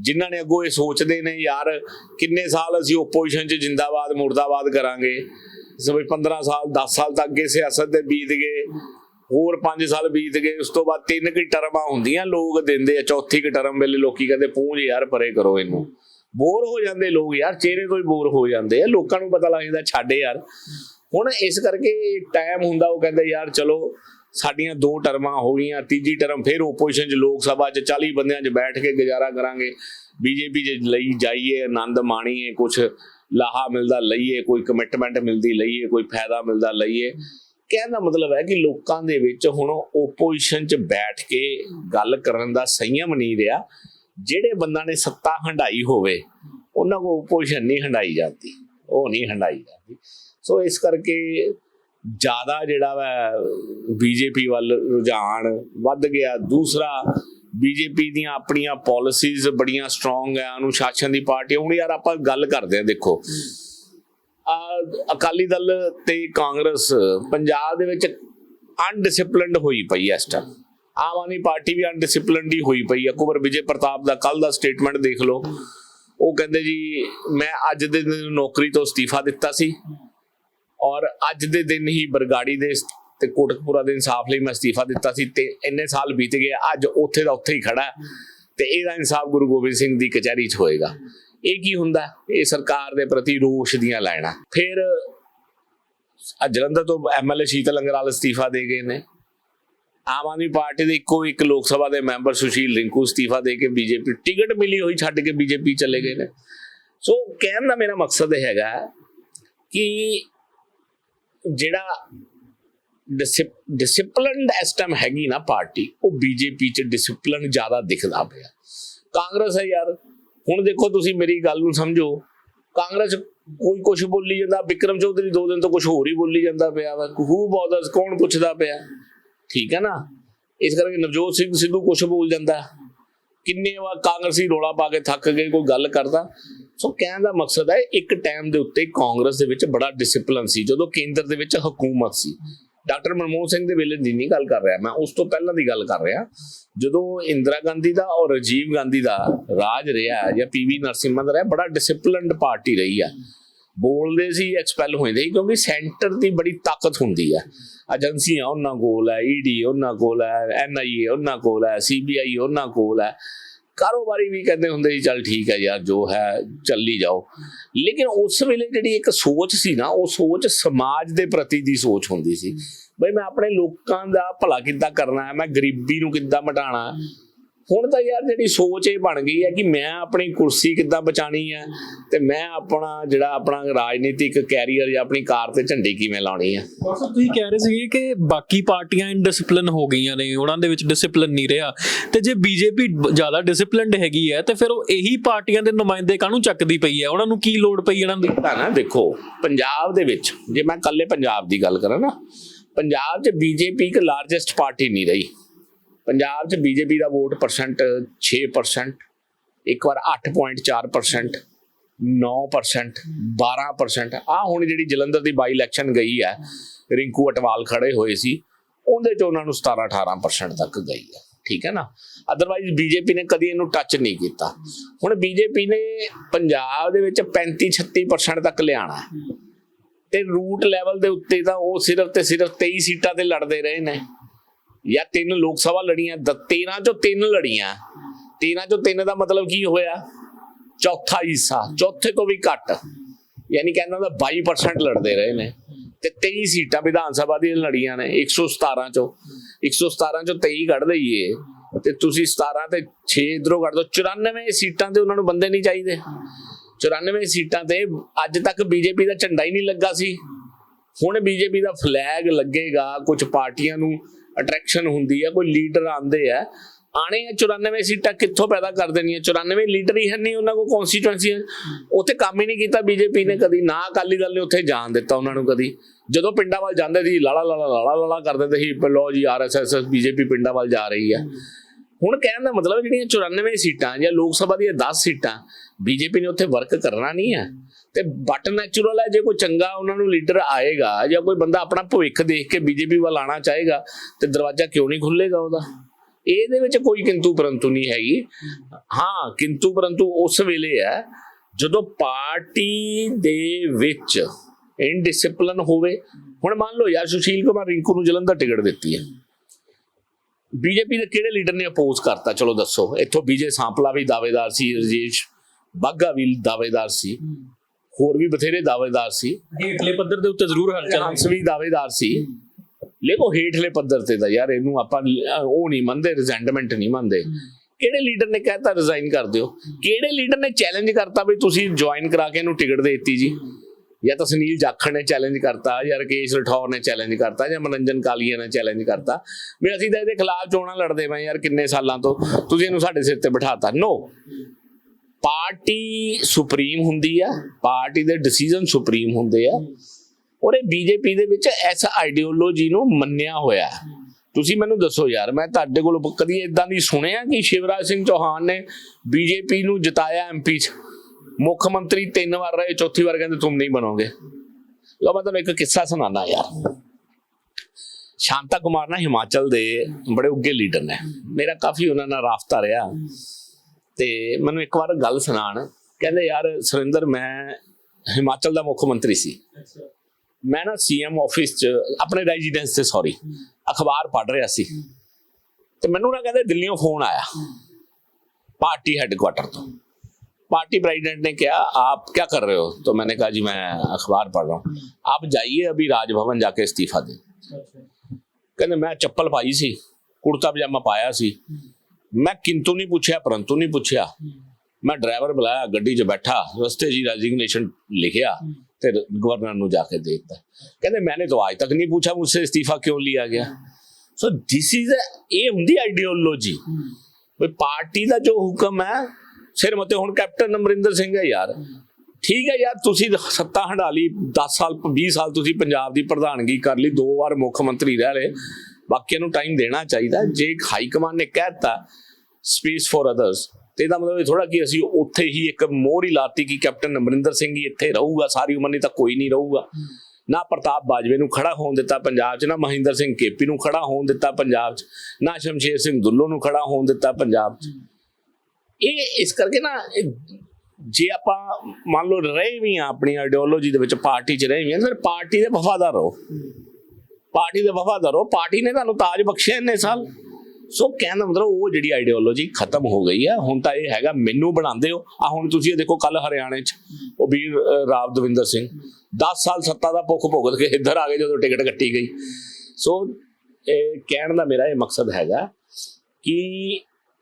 ਜਿਨ੍ਹਾਂ ਨੇ ਅੱਗੋਂ ਇਹ ਸੋਚਦੇ ਨੇ, ਯਾਰ, ਕਿੰਨੇ ਸਾਲ ਅਸੀਂ ਓਪੋਜੀਸ਼ਨ 'ਚ ਜਿੰਦਾਬਾਦ, ਮੁਰਦਾਬਾਦ ਕਰਾਂਗੇ? ਸਭੇ 15 ਸਾਲ 10 ਸਾਲ ਤੱਕ ਅੱਗੇ ਸਿਆਸਤ ਦੇ ਬੀਤ ਗਏ, ਹੋਰ 5 ਸਾਲ ਬੀਤ ਗਏ, ਉਸ ਤੋਂ ਬਾਅਦ ਤਿੰਨ ਕੀ ਟਰਮਾਂ ਹੁੰਦੀਆਂ, ਲੋਕ ਦਿੰਦੇ ਆ, ਚੌਥੀ ਕੀ ਟਰਮ ਵੇਲੇ ਲੋਕੀ ਕਹਿੰਦੇ, ਪੂੰਝ ਯਾਰ, ਪਰੇ ਕਰੋ ਇਹਨੂੰ। ਬੋਰ ਹੋ ਜਾਂਦੇ ਲੋਕ, ਯਾਰ, ਚਿਹਰੇ ਤੋਂ ਹੀ ਬੋਰ ਹੋ ਜਾਂਦੇ ਆ, ਲੋਕਾਂ ਨੂੰ ਪਤਾ ਲੱਗ ਜਾਂਦਾ ਛੱਡ ਯਾਰ। ਹੁਣ ਇਸ ਕਰਕੇ ਟਾਈਮ ਹੁੰਦਾ, ਉਹ ਕਹਿੰਦੇ, ਯਾਰ, ਚਲੋ ਸਾਡੀਆਂ ਦੋ ਟਰਮਾਂ ਹੋ ਗਈਆਂ, ਤੀਜੀ ਟਰਮ ਫਿਰ ਓਪੋਜੀਸ਼ਨ 'ਚ ਲੋਕ ਸਭਾ 'ਚ 40 ਬੰਦਿਆਂ 'ਚ ਬੈਠ ਕੇ ਗੁਜ਼ਾਰਾ ਕਰਾਂਗੇ। ਬੀਜੇਪੀ 'ਚ ਲਈ ਜਾਈਏ, ਆਨੰਦ ਮਾਣੀਏ ਕੁਝ ਲਾਹਾ ਮਿਲਦਾ ਲਈਏ, ਕੋਈ ਕਮਿਟਮੈਂਟ ਮਿਲਦੀ ਲਈਏ, ਕੋਈ ਫਾਇਦਾ ਮਿਲਦਾ ਲਈਏ। ਕਹਿਣ ਦਾ ਮਤਲਬ ਹੈ ਕਿ ਲੋਕਾਂ ਦੇ ਵਿੱਚ ਹੁਣ ਓਪੋਜੀਸ਼ਨ 'ਚ ਬੈਠ ਕੇ ਗੱਲ ਕਰਨ ਦਾ ਸੰਯਮ ਨਹੀਂ ਰਿਹਾ। ਜਿਹੜੇ ਬੰਦਾ ਨੇ ਸੱਤਾ ਹੰਡਾਈ ਹੋਵੇ, ਉਹਨਾਂ ਕੋ ਓਪੋਜੀਸ਼ਨ ਨਹੀਂ ਹੰਡਾਈ ਜਾਂਦੀ, ਉਹ ਨਹੀਂ ਹੰਡਾਈ ਜਾਂਦੀ। ਸੋ ਇਸ ਕਰਕੇ ਜ਼ਿਆਦਾ ਜਿਹੜਾ ਵਾ ਬੀਜੇਪੀ ਵੱਲ ਰੁਝਾਨ ਵੱਧ ਗਿਆ। ਦੂਸਰਾ, ਬੀਜੇਪੀ ਦੀਆਂ ਆਪਣੀਆਂ ਪਾਲਿਸੀਜ਼ ਬੜੀਆਂ ਸਟਰੋਂਗ ਆ, ਅਨੁਸ਼ਾਸਨ ਦੀ ਪਾਰਟੀ ਹੁਣ ਯਾਰ ਆਪਾਂ ਗੱਲ ਕਰਦੇ ਆ, ਦੇਖੋ। ਅਕਾਲੀ ਦਲ ਤੇ ਕਾਂਗਰਸ, ਪੰਜਾਬ ਦੇ ਵਿੱਚ ਅਨਡਿਸਪਲਿਨਡ ਹੋਈ ਪਈ ਐ ਇਸ ਟਾਈਮ ਆਮ ਆਦਮੀ ਪਾਰਟੀ ਵੀ ਅਨਡਿਸਪਲਿਨਡ ਹੀ ਹੋਈ ਪਈ ਆ। ਕੁਵਰ ਵਿਜੇ ਪ੍ਰਤਾਪ ਦਾ ਕੱਲ ਦਾ ਸਟੇਟਮੈਂਟ ਦੇਖ ਲਓ। ਉਹ ਕਹਿੰਦੇ ਜੀ, ਮੈਂ ਅੱਜ ਦੇ ਦਿਨ ਨੌਕਰੀ ਤੋਂ ਅਸਤੀਫਾ ਦਿੱਤਾ ਸੀ। ਔਰ ਅੱਜ ਦੇ ਦਿਨ ਹੀ ਬਰਗਾੜੀ ਦੇ ਤੇ ਕੋਟਕਪੂਰਾ ਦੇ ਇਨਸਾਫ ਲਈ ਮੈਂ ਅਸਤੀਫਾ ਦਿੱਤਾ ਸੀ ਤੇ ਇੰਨੇ ਸਾਲ ਬੀਤ ਗਏ, ਅੱਜ ਉੱਥੇ ਦਾ ਉੱਥੇ ਹੀ ਖੜਾ ਹੈ ਤੇ ਇਹਦਾ ਇਨਸਾਫ ਗੁਰੂ ਗੋਬਿੰਦ ਸਿੰਘ ਦੀ ਕਚਹਿਰੀ 'ਚ ਹੋਏਗਾ। ਇਹ ਕੀ ਹੁੰਦਾ ਇਹ ਸਰਕਾਰ ਦੇ ਪ੍ਰਤੀ ਰੋਸ਼ ਦੀਆਂ ਲੈਣਾ ਫਿਰ ਜਲੰਧਰ ਤੋਂ ਐਮਐਲਏ ਸ਼ੀਤਲ ਅੰਗਰਾਲ ਅਸਤੀਫਾ ਦੇ ਗਏ ਨੇ। ਆਮ ਆਦਮੀ ਪਾਰਟੀ ਦੇ ਇੱਕੋ ਇੱਕ ਲੋਕ ਸਭਾ ਦੇ ਮੈਂਬਰ ਸੁਸ਼ੀਲ ਰਿੰਕੂ ਅਸਤੀਫਾ ਦੇ ਕੇ ਬੀਜੇਪੀ ਟਿਕਟ ਮਿਲੀ ਹੋਈ ਛੱਡ ਕੇ ਬੀਜੇਪੀ ਚਲੇ ਗਏ ਨੇ। ਸੋ ਕਹਿਣ ਦਾ ਮੇਰਾ ਮਕਸਦ ਇਹ ਹੈਗਾ ਕਿ ਜਿਹੜਾ ਡਿਸਪਲਿਨਡ ਐਸਟਮ ਹੈਗੀ ਨਾ ਪਾਰਟੀ, ਉਹ ਬੀਜੇਪੀ ਚ ਡਿਸਪਲਿਨ ਜ਼ਿਆਦਾ ਦਿਖਦਾ ਪਿਆ। ਕਾਂਗਰਸ ਹੈ ਯਾਰ, ਹੁਣ ਦੇਖੋ ਤੁਸੀਂ ਮੇਰੀ ਗੱਲ ਨੂੰ ਸਮਝੋ। ਕਾਂਗਰਸ ਕੋਈ ਕੁਝ ਬੋਲੀ ਜਾਂਦਾ, ਵਿਕਰਮ ਚੌਧਰੀ ਦੋ ਦਿਨ ਤੋਂ ਕੁਝ ਹੋਰ ਹੀ ਬੋਲੀ ਜਾਂਦਾ ਪਿਆ ਵਾ। ਹੂ ਬੋਦਰਸ ਕੌਣ ਪੁੱਛਦਾ ਪਿਆ? ਠੀਕ ਹੈ ਨਾ? ਇਸ ਕਰਕੇ ਨਵਜੋਤ ਸਿੰਘ ਸਿੱਧੂ ਕੁਝ ਬੋਲ ਜਾਂਦਾ। ਕਿੰਨੇ ਵਾਰ ਕਾਂਗਰਸੀ ਰੋਲਾ ਪਾ ਕੇ ਥੱਕ ਗਏ, ਕੋਈ ਗੱਲ ਕਰਦਾ। ਸੋ ਕਹਿਣ ਦਾ ਮਕਸਦ ਹੈ, ਇੱਕ ਟਾਈਮ ਦੇ ਉੱਤੇ ਕਾਂਗਰਸ ਦੇ ਵਿੱਚ ਬੜਾ ਡਿਸਪਲਿਨ ਸੀ, ਜਦੋਂ ਕੇਂਦਰ ਦੇ ਵਿੱਚ ਹਕੂਮਤ ਸੀ। ਡਾਕਟਰ ਮਨਮੋਹਨ ਸਿੰਘ ਦੇ ਵੇਲੇ ਦੀ ਨਹੀਂ ਗੱਲ ਕਰ ਰਿਹਾ ਮੈਂ, ਉਸ ਤੋਂ ਪਹਿਲਾਂ ਦੀ ਗੱਲ ਕਰ ਰਿਹਾ। ਜਦੋਂ ਇੰਦਰਾ ਗਾਂਧੀ ਦਾ ਔਰ ਰਾਜੀਵ ਗਾਂਧੀ ਦਾ ਰਾਜ ਰਿਹਾ ਜਾਂ ਪੀਵੀ ਨਰਸਿਮਹਾ ਦਾ ਰਿਹਾ, ਬੜਾ ਡਿਸਪਲਿਨਡ ਪਾਰਟੀ ਰਹੀ ਆ ਬੋਲਦੇ ਸੀ ਐਕਸਪੈਲ ਹੋਏ ਸੀ, ਕਿਉਂਕਿ ਸੈਂਟਰ ਦੀ ਬੜੀ ਤਾਕਤ ਹੁੰਦੀ ਹੈ। ਏਜੰਸੀਆਂ ਉਹਨਾਂ ਕੋਲ ਹੈ ਈਡੀ ਉਹਨਾਂ ਕੋਲ ਹੈ ਐਨਆਈਏ ਉਹਨਾਂ ਕੋਲ ਹੈ ਸੀਬੀਆਈ ਉਹਨਾਂ ਕੋਲ ਹੈ। ਕਾਰੋਬਾਰੀ ਵੀ ਕਹਿੰਦੇ ਹੁੰਦੇ ਸੀ, ਚੱਲ ਠੀਕ ਹੈ ਯਾਰ, ਜੋ ਹੈ, ਚੱਲੀ ਜਾਓ। ਲੇਕਿਨ ਉਸ ਵੇਲੇ ਜਿਹੜੀ ਇੱਕ ਸੋਚ ਸੀ ਨਾ, ਉਹ ਸੋਚ ਸਮਾਜ ਦੇ ਪ੍ਰਤੀ ਦੀ ਸੋਚ ਹੁੰਦੀ ਸੀ। ਬਈ ਮੈਂ ਆਪਣੇ ਲੋਕਾਂ ਦਾ ਭਲਾ ਕਿੱਦਾਂ ਕਰਨਾ ਹੈ, ਮੈਂ ਗਰੀਬੀ ਨੂੰ ਕਿੱਦਾਂ ਮਿਟਾਉਣਾ ਹੁਣ ਤਾਂ ਯਾਰ ਜਿਹੜੀ ਸੋਚ ਇਹ ਬਣ ਗਈ ਹੈ ਕਿ ਮੈਂ ਆਪਣੀ ਕੁਰਸੀ ਕਿੱਦਾਂ ਬਚਾਣੀ ਹੈ ਤੇ ਮੈਂ ਆਪਣਾ ਜਿਹੜਾ ਆਪਣਾ ਰਾਜਨੀਤਿਕ ਕੈਰੀਅਰ ਜਾਂ ਆਪਣੀ ਕਾਰ ਤੇ ਝੰਡੀ ਕਿਵੇਂ ਲਾਉਣੀ ਹੈ। ਸਰ ਤੁਸੀਂ ਕਹਿ ਰਹੇ ਸੀਗੇ ਕਿ ਬਾਕੀ ਪਾਰਟੀਆਂ ਇਨਡਿਸਪਲਿਨ ਹੋ ਗਈਆਂ ਨੇ ਉਹਨਾਂ ਦੇ ਵਿੱਚ ਡਿਸਪਲਿਨ ਨਹੀਂ ਰਿਹਾ। ਤੇ ਜੇ ਬੀਜੇਪੀ ਜ਼ਿਆਦਾ ਡਿਸਪਲਿਨਡ ਹੈਗੀ ਹੈ ਤੇ ਫਿਰ ਉਹ ਇਹੀ ਪਾਰਟੀਆਂ ਦੇ ਨੁਮਾਇੰਦੇ ਕਾਹਨੂੰ ਚੱਕਦੀ ਪਈ ਹੈ? ਉਹਨਾਂ ਨੂੰ ਕੀ ਲੋੜ ਪਈ ਇਹਨਾਂ ਦੀ? ਤਾਂ ਨਾ ਦੇਖੋ ਪੰਜਾਬ ਦੇ ਵਿੱਚ ਜੇ ਮੈਂ ਕੱਲੇ ਪੰਜਾਬ ਦੀ ਗੱਲ ਕਰਾਂ ਨਾ ਪੰਜਾਬ 'ਚ ਬੀਜੇਪੀ ਇੱਕ ਲਾਰਜੈਸਟ ਪਾਰਟੀ ਨਹੀਂ ਰਹੀ। ਪੰਜਾਬ 'ਚ ਬੀਜੇਪੀ ਦਾ ਵੋਟ ਪਰਸੈਂਟ 6% ਇੱਕ ਵਾਰ 8.4% 9% 12% ਆ ਹੁਣ ਜਿਹੜੀ ਜਲੰਧਰ ਦੀ ਬਾਈ ਇਲੈਕਸ਼ਨ ਗਈ ਹੈ, ਰਿੰਕੂ ਅਟਵਾਲ ਖੜੇ ਹੋਏ ਸੀ, ਉਹਦੇ 'ਚ ਉਹਨਾਂ ਨੂੰ 17 18% ਤੱਕ ਗਈ ਹੈ। ਠੀਕ ਹੈ ਨਾ? ਅਦਰਵਾਈਜ਼ ਬੀਜੇਪੀ ਨੇ ਕਦੀ ਇਹਨੂੰ ਟੱਚ ਨਹੀਂ ਕੀਤਾ। ਹੁਣ ਬੀਜੇਪੀ ਨੇ ਪੰਜਾਬ ਦੇ ਵਿੱਚ 35 36% ਤੱਕ ਲਿਆਣਾ ਹੈ। ਤੇ ਰੂਟ ਲੈਵਲ ਦੇ ਉੱਤੇ ਤਾਂ ਉਹ ਸਿਰਫ ਤੇ ਸਿਰਫ 23 ਸੀਟਾਂ ਤੇ ਲੜਦੇ ਰਹੇ ਨੇ। ਜਾਂ ਤਿੰਨ ਲੋਕ ਸਭਾ ਲੜੀਆਂ, ਦ- 13 ਚੋਂ ਤਿੰਨ ਲੜੀਆਂ। 13 ਚੋਂ ਤਿੰਨ ਦਾ ਮਤਲਬ ਕੀ ਹੋਇਆ? ਚੌਥਾ ਹਿੱਸਾ, ਚੌਥੇ ਤੋਂ ਵੀ ਘੱਟ। ਯਾਨੀ ਕਹਿੰਦਾ ਦਾ 22% ਲੜਦੇ ਰਹੇ ਨੇ। ਤੇ 23 ਸੀਟਾਂ ਵਿਧਾਨ ਸਭਾ ਦੀਆਂ ਲੜੀਆਂ ਨੇ 117 ਚੋਂ। 117 ਚੋਂ 23 ਕੱਢ ਦਈਏ, ਤੇ ਤੁਸੀਂ 17 ਤੇ 6 ਇਧਰੋਂ ਕੱਢ ਦੋ। 94 ਸੀਟਾਂ ਤੇ ਉਹਨਾਂ ਨੂੰ ਬੰਦੇ ਨਹੀਂ ਚਾਹੀਦੇ। 94 ਸੀਟਾਂ ਤੇ ਅੱਜ ਤੱਕ ਬੀਜੇਪੀ ਦਾ ਝੰਡਾ ਹੀ ਨਹੀਂ ਲੱਗਾ ਸੀ। ਹੁਣ ਬੀਜੇਪੀ ਦਾ ਫਲੈਗ ਲੱਗੇਗਾ, ਕੁਝ ਪਾਰਟੀਆਂ ਨੂੰ ਅਟਰੈਕਸ਼ਨ ਹੁੰਦੀ ਹੈ ਕੋਈ ਲੀਡਰ ਆਂਦੇ ਆ। ਆਣੇ ਆ 94 ਸੀਟਾਂ ਕਿੱਥੋਂ ਪੈਦਾ ਕਰ ਦੇਣੀਆਂ? 94 ਲੀਡਰ ਹੀ ਹੈ ਨਹੀਂ ਉਹਨਾਂ ਕੋਲ ਕਨਸਟੀਟੂਐਂਸੀ ਉੱਥੇ ਕੰਮ ਹੀ ਨਹੀਂ ਕੀਤਾ ਬੀਜੇਪੀ ਨੇ ਕਦੀ, ਨਾ ਅਕਾਲੀ ਦਲ ਨੇ ਉੱਥੇ ਜਾਣ ਦਿੱਤਾ ਉਹਨਾਂ ਨੂੰ ਕਦੀ। ਜਦੋਂ ਪਿੰਡਾਂ ਵੱਲ ਜਾਂਦੇ ਸੀ, ਲਾਲਾ ਲਾਲਾ ਲਾਲਾ ਲਾਲਾ ਕਰਦੇ ਸੀ, ਵੀ ਲਓ ਜੀ ਆਰਐਸਐਸ ਬੀਜੇਪੀ ਪਿੰਡਾਂ ਵੱਲ ਜਾ ਰਹੀ ਹੈ ਹੁਣ ਕਹਿਣ ਦਾ ਮਤਲਬ ਜਿਹੜੀਆਂ 94 ਸੀਟਾਂ ਜਾਂ ਲੋਕ ਸਭਾ ਦੀਆਂ 10 ਸੀਟਾਂ, ਬੀਜੇਪੀ ਨੇ ਉੱਥੇ ਵਰਕ ਕਰਨਾ ਨਹੀਂ ਹੈ। ਤੇ ਬਟ ਨੈਚੁਰਲ ਹੈ, ਜੇ ਕੋਈ ਚੰਗਾ ਉਹਨਾਂ ਨੂੰ ਲੀਡਰ ਆਏਗਾ ਜਾਂ ਕੋਈ ਬੰਦਾ ਆਪਣਾ ਭਵਿੱਖ ਦੇਖ ਕੇ ਬੀਜੇਪੀ ਵੱਲ ਆਣਾ ਚਾਹੇਗਾ ਤੇ ਦਰਵਾਜ਼ਾ ਕਿਉਂ ਨਹੀਂ ਖੁੱਲੇਗਾ ਉਹਦਾ? ਇਹਦੇ ਵਿੱਚ ਕੋਈ ਕਿੰਤੂ ਪਰੰਤੂ ਨਹੀਂ ਹੈਗੀ। ਹਾਂ, ਕਿੰਤੂ ਪਰੰਤੂ ਉਸ ਵੇਲੇ ਹੈ, ਜਦੋਂ ਪਾਰਟੀ ਦੇ ਵਿੱਚ ਇਨਡਿਸਪਲਿਨ ਹੋਵੇ। ਹੁਣ ਮੰਨ ਲਓ ਯਾਰ ਸੁਸ਼ੀਲ ਕੁਮਾਰ ਰਿੰਕੂ ਨੂੰ ਜਲੰਧਰ ਟਿਕਟ ਦਿੱਤੀ ਹੈ। ਬੀਜੇਪੀ ਦੇ ਕਿਹੜੇ ਲੀਡਰ ਨੇ ਅਪੋਜ਼ ਕਰਤਾ? ਚਲੋ ਦੱਸੋ। ਇੱਥੋਂ ਬੀਜੇ ਸਾਂਪਲਾ ਵੀ ਦਾਅਵੇਦਾਰ ਸੀ, ਰਜੇਸ਼ ਬਾਗਾ ਵੀ ਦਾਅਵੇਦਾਰ ਸੀ। ਹੋਰ ਵੀ ਬਥੇਰੇ ਦਾਅਵੇਦਾਰ ਸੀ। ਹੇਠਲੇ ਪੱਧਰ ਦੇ ਉੱਤੇ ਜ਼ਰੂਰ ਹਲਚਲ ਹੰਸ ਵੀ ਦਾਅਵੇਦਾਰ ਸੀ। ਲੇਕੋ ਹੇਠਲੇ ਪੱਧਰ ਤੇ ਤਾਂ ਯਾਰ ਇਹਨੂੰ ਆਪਾਂ ਉਹ ਨਹੀਂ ਮੰਨਦੇ ਰਿਜ਼ੈਂਟਮੈਂਟ ਨਹੀਂ ਮੰਨਦੇ। ਕਿਹੜੇ ਲੀਡਰ ਨੇ ਕਹਿਤਾ ਰਿਜ਼ਾਈਨ ਕਰ ਦਿਓ? ਕਿਹੜੇ ਲੀਡਰ ਨੇ ਚੈਲੰਜ ਕਰਤਾ ਵੀ ਤੁਸੀਂ ਜੁਆਇਨ ਕਰਾ ਕੇ ਇਹਨੂੰ ਟਿਕਟ ਦੇ ਦਿੱਤੀ ਜੀ? ਜਾਂ ਤਾਂ ਸੁਨੀਲ ਜਾਖੜ ਨੇ ਚੈਲੰਜ ਕਰਤਾ ਜਾਂ ਰਕੇਸ਼ ਰਠੌਰ ਨੇ ਚੈਲੰਜ ਕਰਤਾ ਜਾਂ ਮਨੰਜਨ ਕਾਲੀਆ ਨੇ ਚੈਲੰਜ ਕਰਤਾ। ਵੀ ਅਸੀਂ ਤਾਂ ਇਹਦੇ ਖਿਲਾਫ ਚੋਣਾਂ ਲੜਦੇ ਪਏ ਯਾਰ ਕਿੰਨੇ ਸਾਲਾਂ ਤੋਂ। ਤੁਸੀਂ ਇਹਨੂੰ ਸਾਡੇ ਸਿਰ ਤੇ ਬਿਠਾਤਾ। ਨੋ ਪਾਰਟੀ ਸੁਪਰੀਮ ਹੁੰਦੀ ਆ, ਪਾਰਟੀ ਦੇ ਡਿਸੀਜਨ ਸੁਪਰੀਮ ਹੁੰਦੇ ਆ। ਔਰ ਇਹ ਬੀਜੇਪੀ ਦੇ ਵਿੱਚ ਇਸ ਆਈਡੀਓਲੋਜੀ ਨੂੰ ਮੰਨਿਆ ਹੋਇਆ ਤੁਸੀਂ ਮੈਨੂੰ ਦੱਸੋ ਯਾਰ, ਮੈਂ ਤੁਹਾਡੇ ਕੋਲ ਕਦੀ ਇਦਾਂ ਦੀ ਸੁਣਿਆ ਕਿ ਸ਼ਿਵਰਾਜ ਸਿੰਘ ਚੌਹਾਨ ਨੇ ਬੀਜੇਪੀ ਨੂੰ ਜਿਤਾਇਆ ਐਮਪੀ 'ਚ? ਮੁੱਖ ਮੰਤਰੀ ਤਿੰਨ ਵਾਰ ਰਹੇ, ਚੌਥੀ ਵਾਰ ਕਹਿੰਦੇ ਤੁਮ ਨਹੀਂ ਬਣੋਗੇ। ਲਓ ਮੈਂ ਤੁਹਾਨੂੰ ਇੱਕ ਕਿੱਸਾ ਸੁਣਾਣਾ ਯਾਰ। ਸ਼ਾਂਤਾ ਕੁਮਾਰ ਨਾ ਹਿਮਾਚਲ ਦੇ ਬੜੇ ਉੱਗੇ ਲੀਡਰ ਨੇ। ਮੇਰਾ ਕਾਫੀ ਉਹਨਾਂ ਨਾਲ ਰਾਫਤਾ ਰਿਹਾ। ਤੇ ਮੈਨੂੰ ਇੱਕ ਵਾਰ ਗੱਲ ਸੁਣਾਣ ਕਹਿੰਦੇ ਯਾਰ ਸੁਰਿੰਦਰ ਮੈਂ ਹਿਮਾਚਲ ਦਾ ਮੁੱਖ ਮੰਤਰੀ ਸੀ ਮੈਂ ਨਾ ਸੀਐਮ ਆਫਿਸ 'ਚ ਆਪਣੇ ਰੈਜ਼ੀਡੈਂਸ ਤੇ ਸੌਰੀ ਅਖਬਾਰ ਪੜ੍ਹ ਰਿਹਾ ਸੀ ਤੇ ਮੈਨੂੰ ਨਾ ਕਹਿੰਦੇ ਦਿੱਲੀੋਂ ਫੋਨ ਆਇਆ पार्टी हेडक्वार्टर तो पार्टी प्रेसिडेंट ने किया आप क्या कर रहे हो तो मैंने कहा जी मैं अखबार पढ़ रहा हूँ आप जाइए अभी राजभवन जाके इस्तीफा दें ਕਹਿੰਦੇ ਮੈਂ ਚੱਪਲ ਪਾਈ ਸੀ ਕੁੜਤਾ ਪਜਾਮਾ ਪਾਇਆ ਸੀ ਮੈਂ ਕਿੰਤੂ ਨਹੀਂ ਪੁੱਛਿਆ ਪਰੰਤੂ ਨਹੀਂ ਪੁੱਛਿਆ। ਮੈਂ ਡਰਾਈਵਰ ਬੁਲਾਇਆ ਗੱਡੀ 'ਚ ਬੈਠਾ ਰਸਤੇ 'ਚ ਰੈਜ਼ਿਗਨੇਸ਼ਨ ਲਿਖਿਆ ਤੇ ਗਵਰਨਰ ਨੂੰ ਜਾ ਕੇ ਦੇਤਾ ਕਹਿੰਦੇ ਮੈਨੇ ਤਾਂ ਅੱਜ ਤੱਕ ਨਹੀਂ ਪੁੱਛਾ ਮੁਝਸੇ ਅਸਤੀਫਾ ਕਿਉਂ ਲਿਆ ਗਿਆ? ਸੋ ਥਿਸ ਇਜ਼ ਇਹ ਹੁੰਦੀ ਆਈਡੀਓਲੋਜੀ ਵੀ ਪਾਰਟੀ ਦਾ ਜੋ ਹੁਕਮ ਹੈ ਸਿਰ ਮਤੇ ਹੁਣ ਕੈਪਟਨ ਅਮਰਿੰਦਰ ਸਿੰਘ ਹੈ ਯਾਰ। ਠੀਕ ਹੈ ਯਾਰ ਤੁਸੀਂ ਸੱਤਾ ਹੰਡਾ ਲਈ 10 ਸਾਲ 20 ਸਾਲ ਤੁਸੀਂ ਪੰਜਾਬ ਦੀ ਪ੍ਰਧਾਨਗੀ ਕਰ ਲਈ ਦੋ ਵਾਰ ਮੁੱਖ ਮੰਤਰੀ ਰਹਿ ਰਹੇ ਬਾਕੀਆਂ ਨੂੰ ਟਾਈਮ ਦੇਣਾ ਚਾਹੀਦਾ। ਜੇ ਹਾਈ ਕਮਾਂਡ ਨੇ ਕਹਿਤਾ ਸਪੇਸ ਫॉर ਅਦਰਸ ਤੇ ਇਹਦਾ ਮਤਲਬ ਇਹ ਥੋੜਾ ਕਿ ਅਸੀਂ ਉੱਥੇ ਹੀ ਇੱਕ ਮੋਹਰ ਹੀ ਲਾਤੀ ਕਿ ਕੈਪਟਨ ਅਮਰਿੰਦਰ ਸਿੰਘ ਹੀ ਇੱਥੇ ਰਹੂਗਾ, ਸਾਰੀ ਉਮਰ ਨਹੀਂ ਤਾਂ ਕੋਈ ਨਹੀਂ ਰਹੂਗਾ। ਨਾ ਪ੍ਰਤਾਪ ਬਾਜਵੇ ਨੂੰ ਖੜਾ ਹੋਣ ਦਿੱਤਾ ਪੰਜਾਬ 'ਚ, ਨਾ ਮਹਿੰਦਰ ਸਿੰਘ ਕੇਪੀ ਨੂੰ ਖੜਾ ਹੋਣ ਦਿੱਤਾ ਪੰਜਾਬ 'ਚ, ਨਾ ਸ਼ਮਸ਼ੇਰ ਸਿੰਘ ਦੁੱਲੋ ਨੂੰ ਖੜਾ ਹੋਣ ਦਿੱਤਾ ਪੰਜਾਬ 'ਚ। ਇਹ ਇਸ ਕਰਕੇ ਨਾ ਜੇ ਆਪਾਂ ਮੰਨ ਲਓ ਰਹੇ ਵੀ ਆ ਆਪਣੀ ਆਈਡੀਓਲੋਜੀ ਦੇ ਵਿੱਚ, ਪਾਰਟੀ 'ਚ ਰਹੇ ਵੀ ਆ ਫਿਰ ਪਾਰਟੀ ਦੇ ਵਫਾਦਾਰ ਰਹੋ। ਪਾਰਟੀ ਦੇ ਵਫਾਦਾਰ ਰਹੋ ਪਾਰਟੀ ਨੇ ਤੁਹਾਨੂੰ ਤਾਜ ਬਖਸ਼ਿਆ ਇੰਨੇ ਸਾਲ। ਸੋ ਕਹਿਣ ਦਾ ਮਤਲਬ ਉਹ ਜਿਹੜੀ ਆਈਡੀਓਲੋਜੀ ਖਤਮ ਹੋ ਗਈ ਹੈ ਹੁਣ ਤਾਂ ਇਹ ਹੈਗਾ ਮੈਨੂੰ ਬਣਾਉਂਦੇ ਹੋ। ਆ ਹੁਣ ਤੁਸੀਂ ਇਹ ਦੇਖੋ ਕੱਲ ਹਰਿਆਣੇ 'ਚ, ਉਹ ਵੀਰ ਰਾਵ ਦਵਿੰਦਰ ਸਿੰਘ। 10 ਸਾਲ ਸੱਤਾ ਦਾ ਭੁੱਖ ਭੁਗਤ ਕੇ ਇੱਧਰ ਆ ਗਏ ਜਦੋਂ ਟਿਕਟ ਕੱਟੀ ਗਈ। ਸੋ ਇਹ ਕਹਿਣ ਦਾ ਮੇਰਾ ਇਹ ਮਕਸਦ ਹੈਗਾ ਕਿ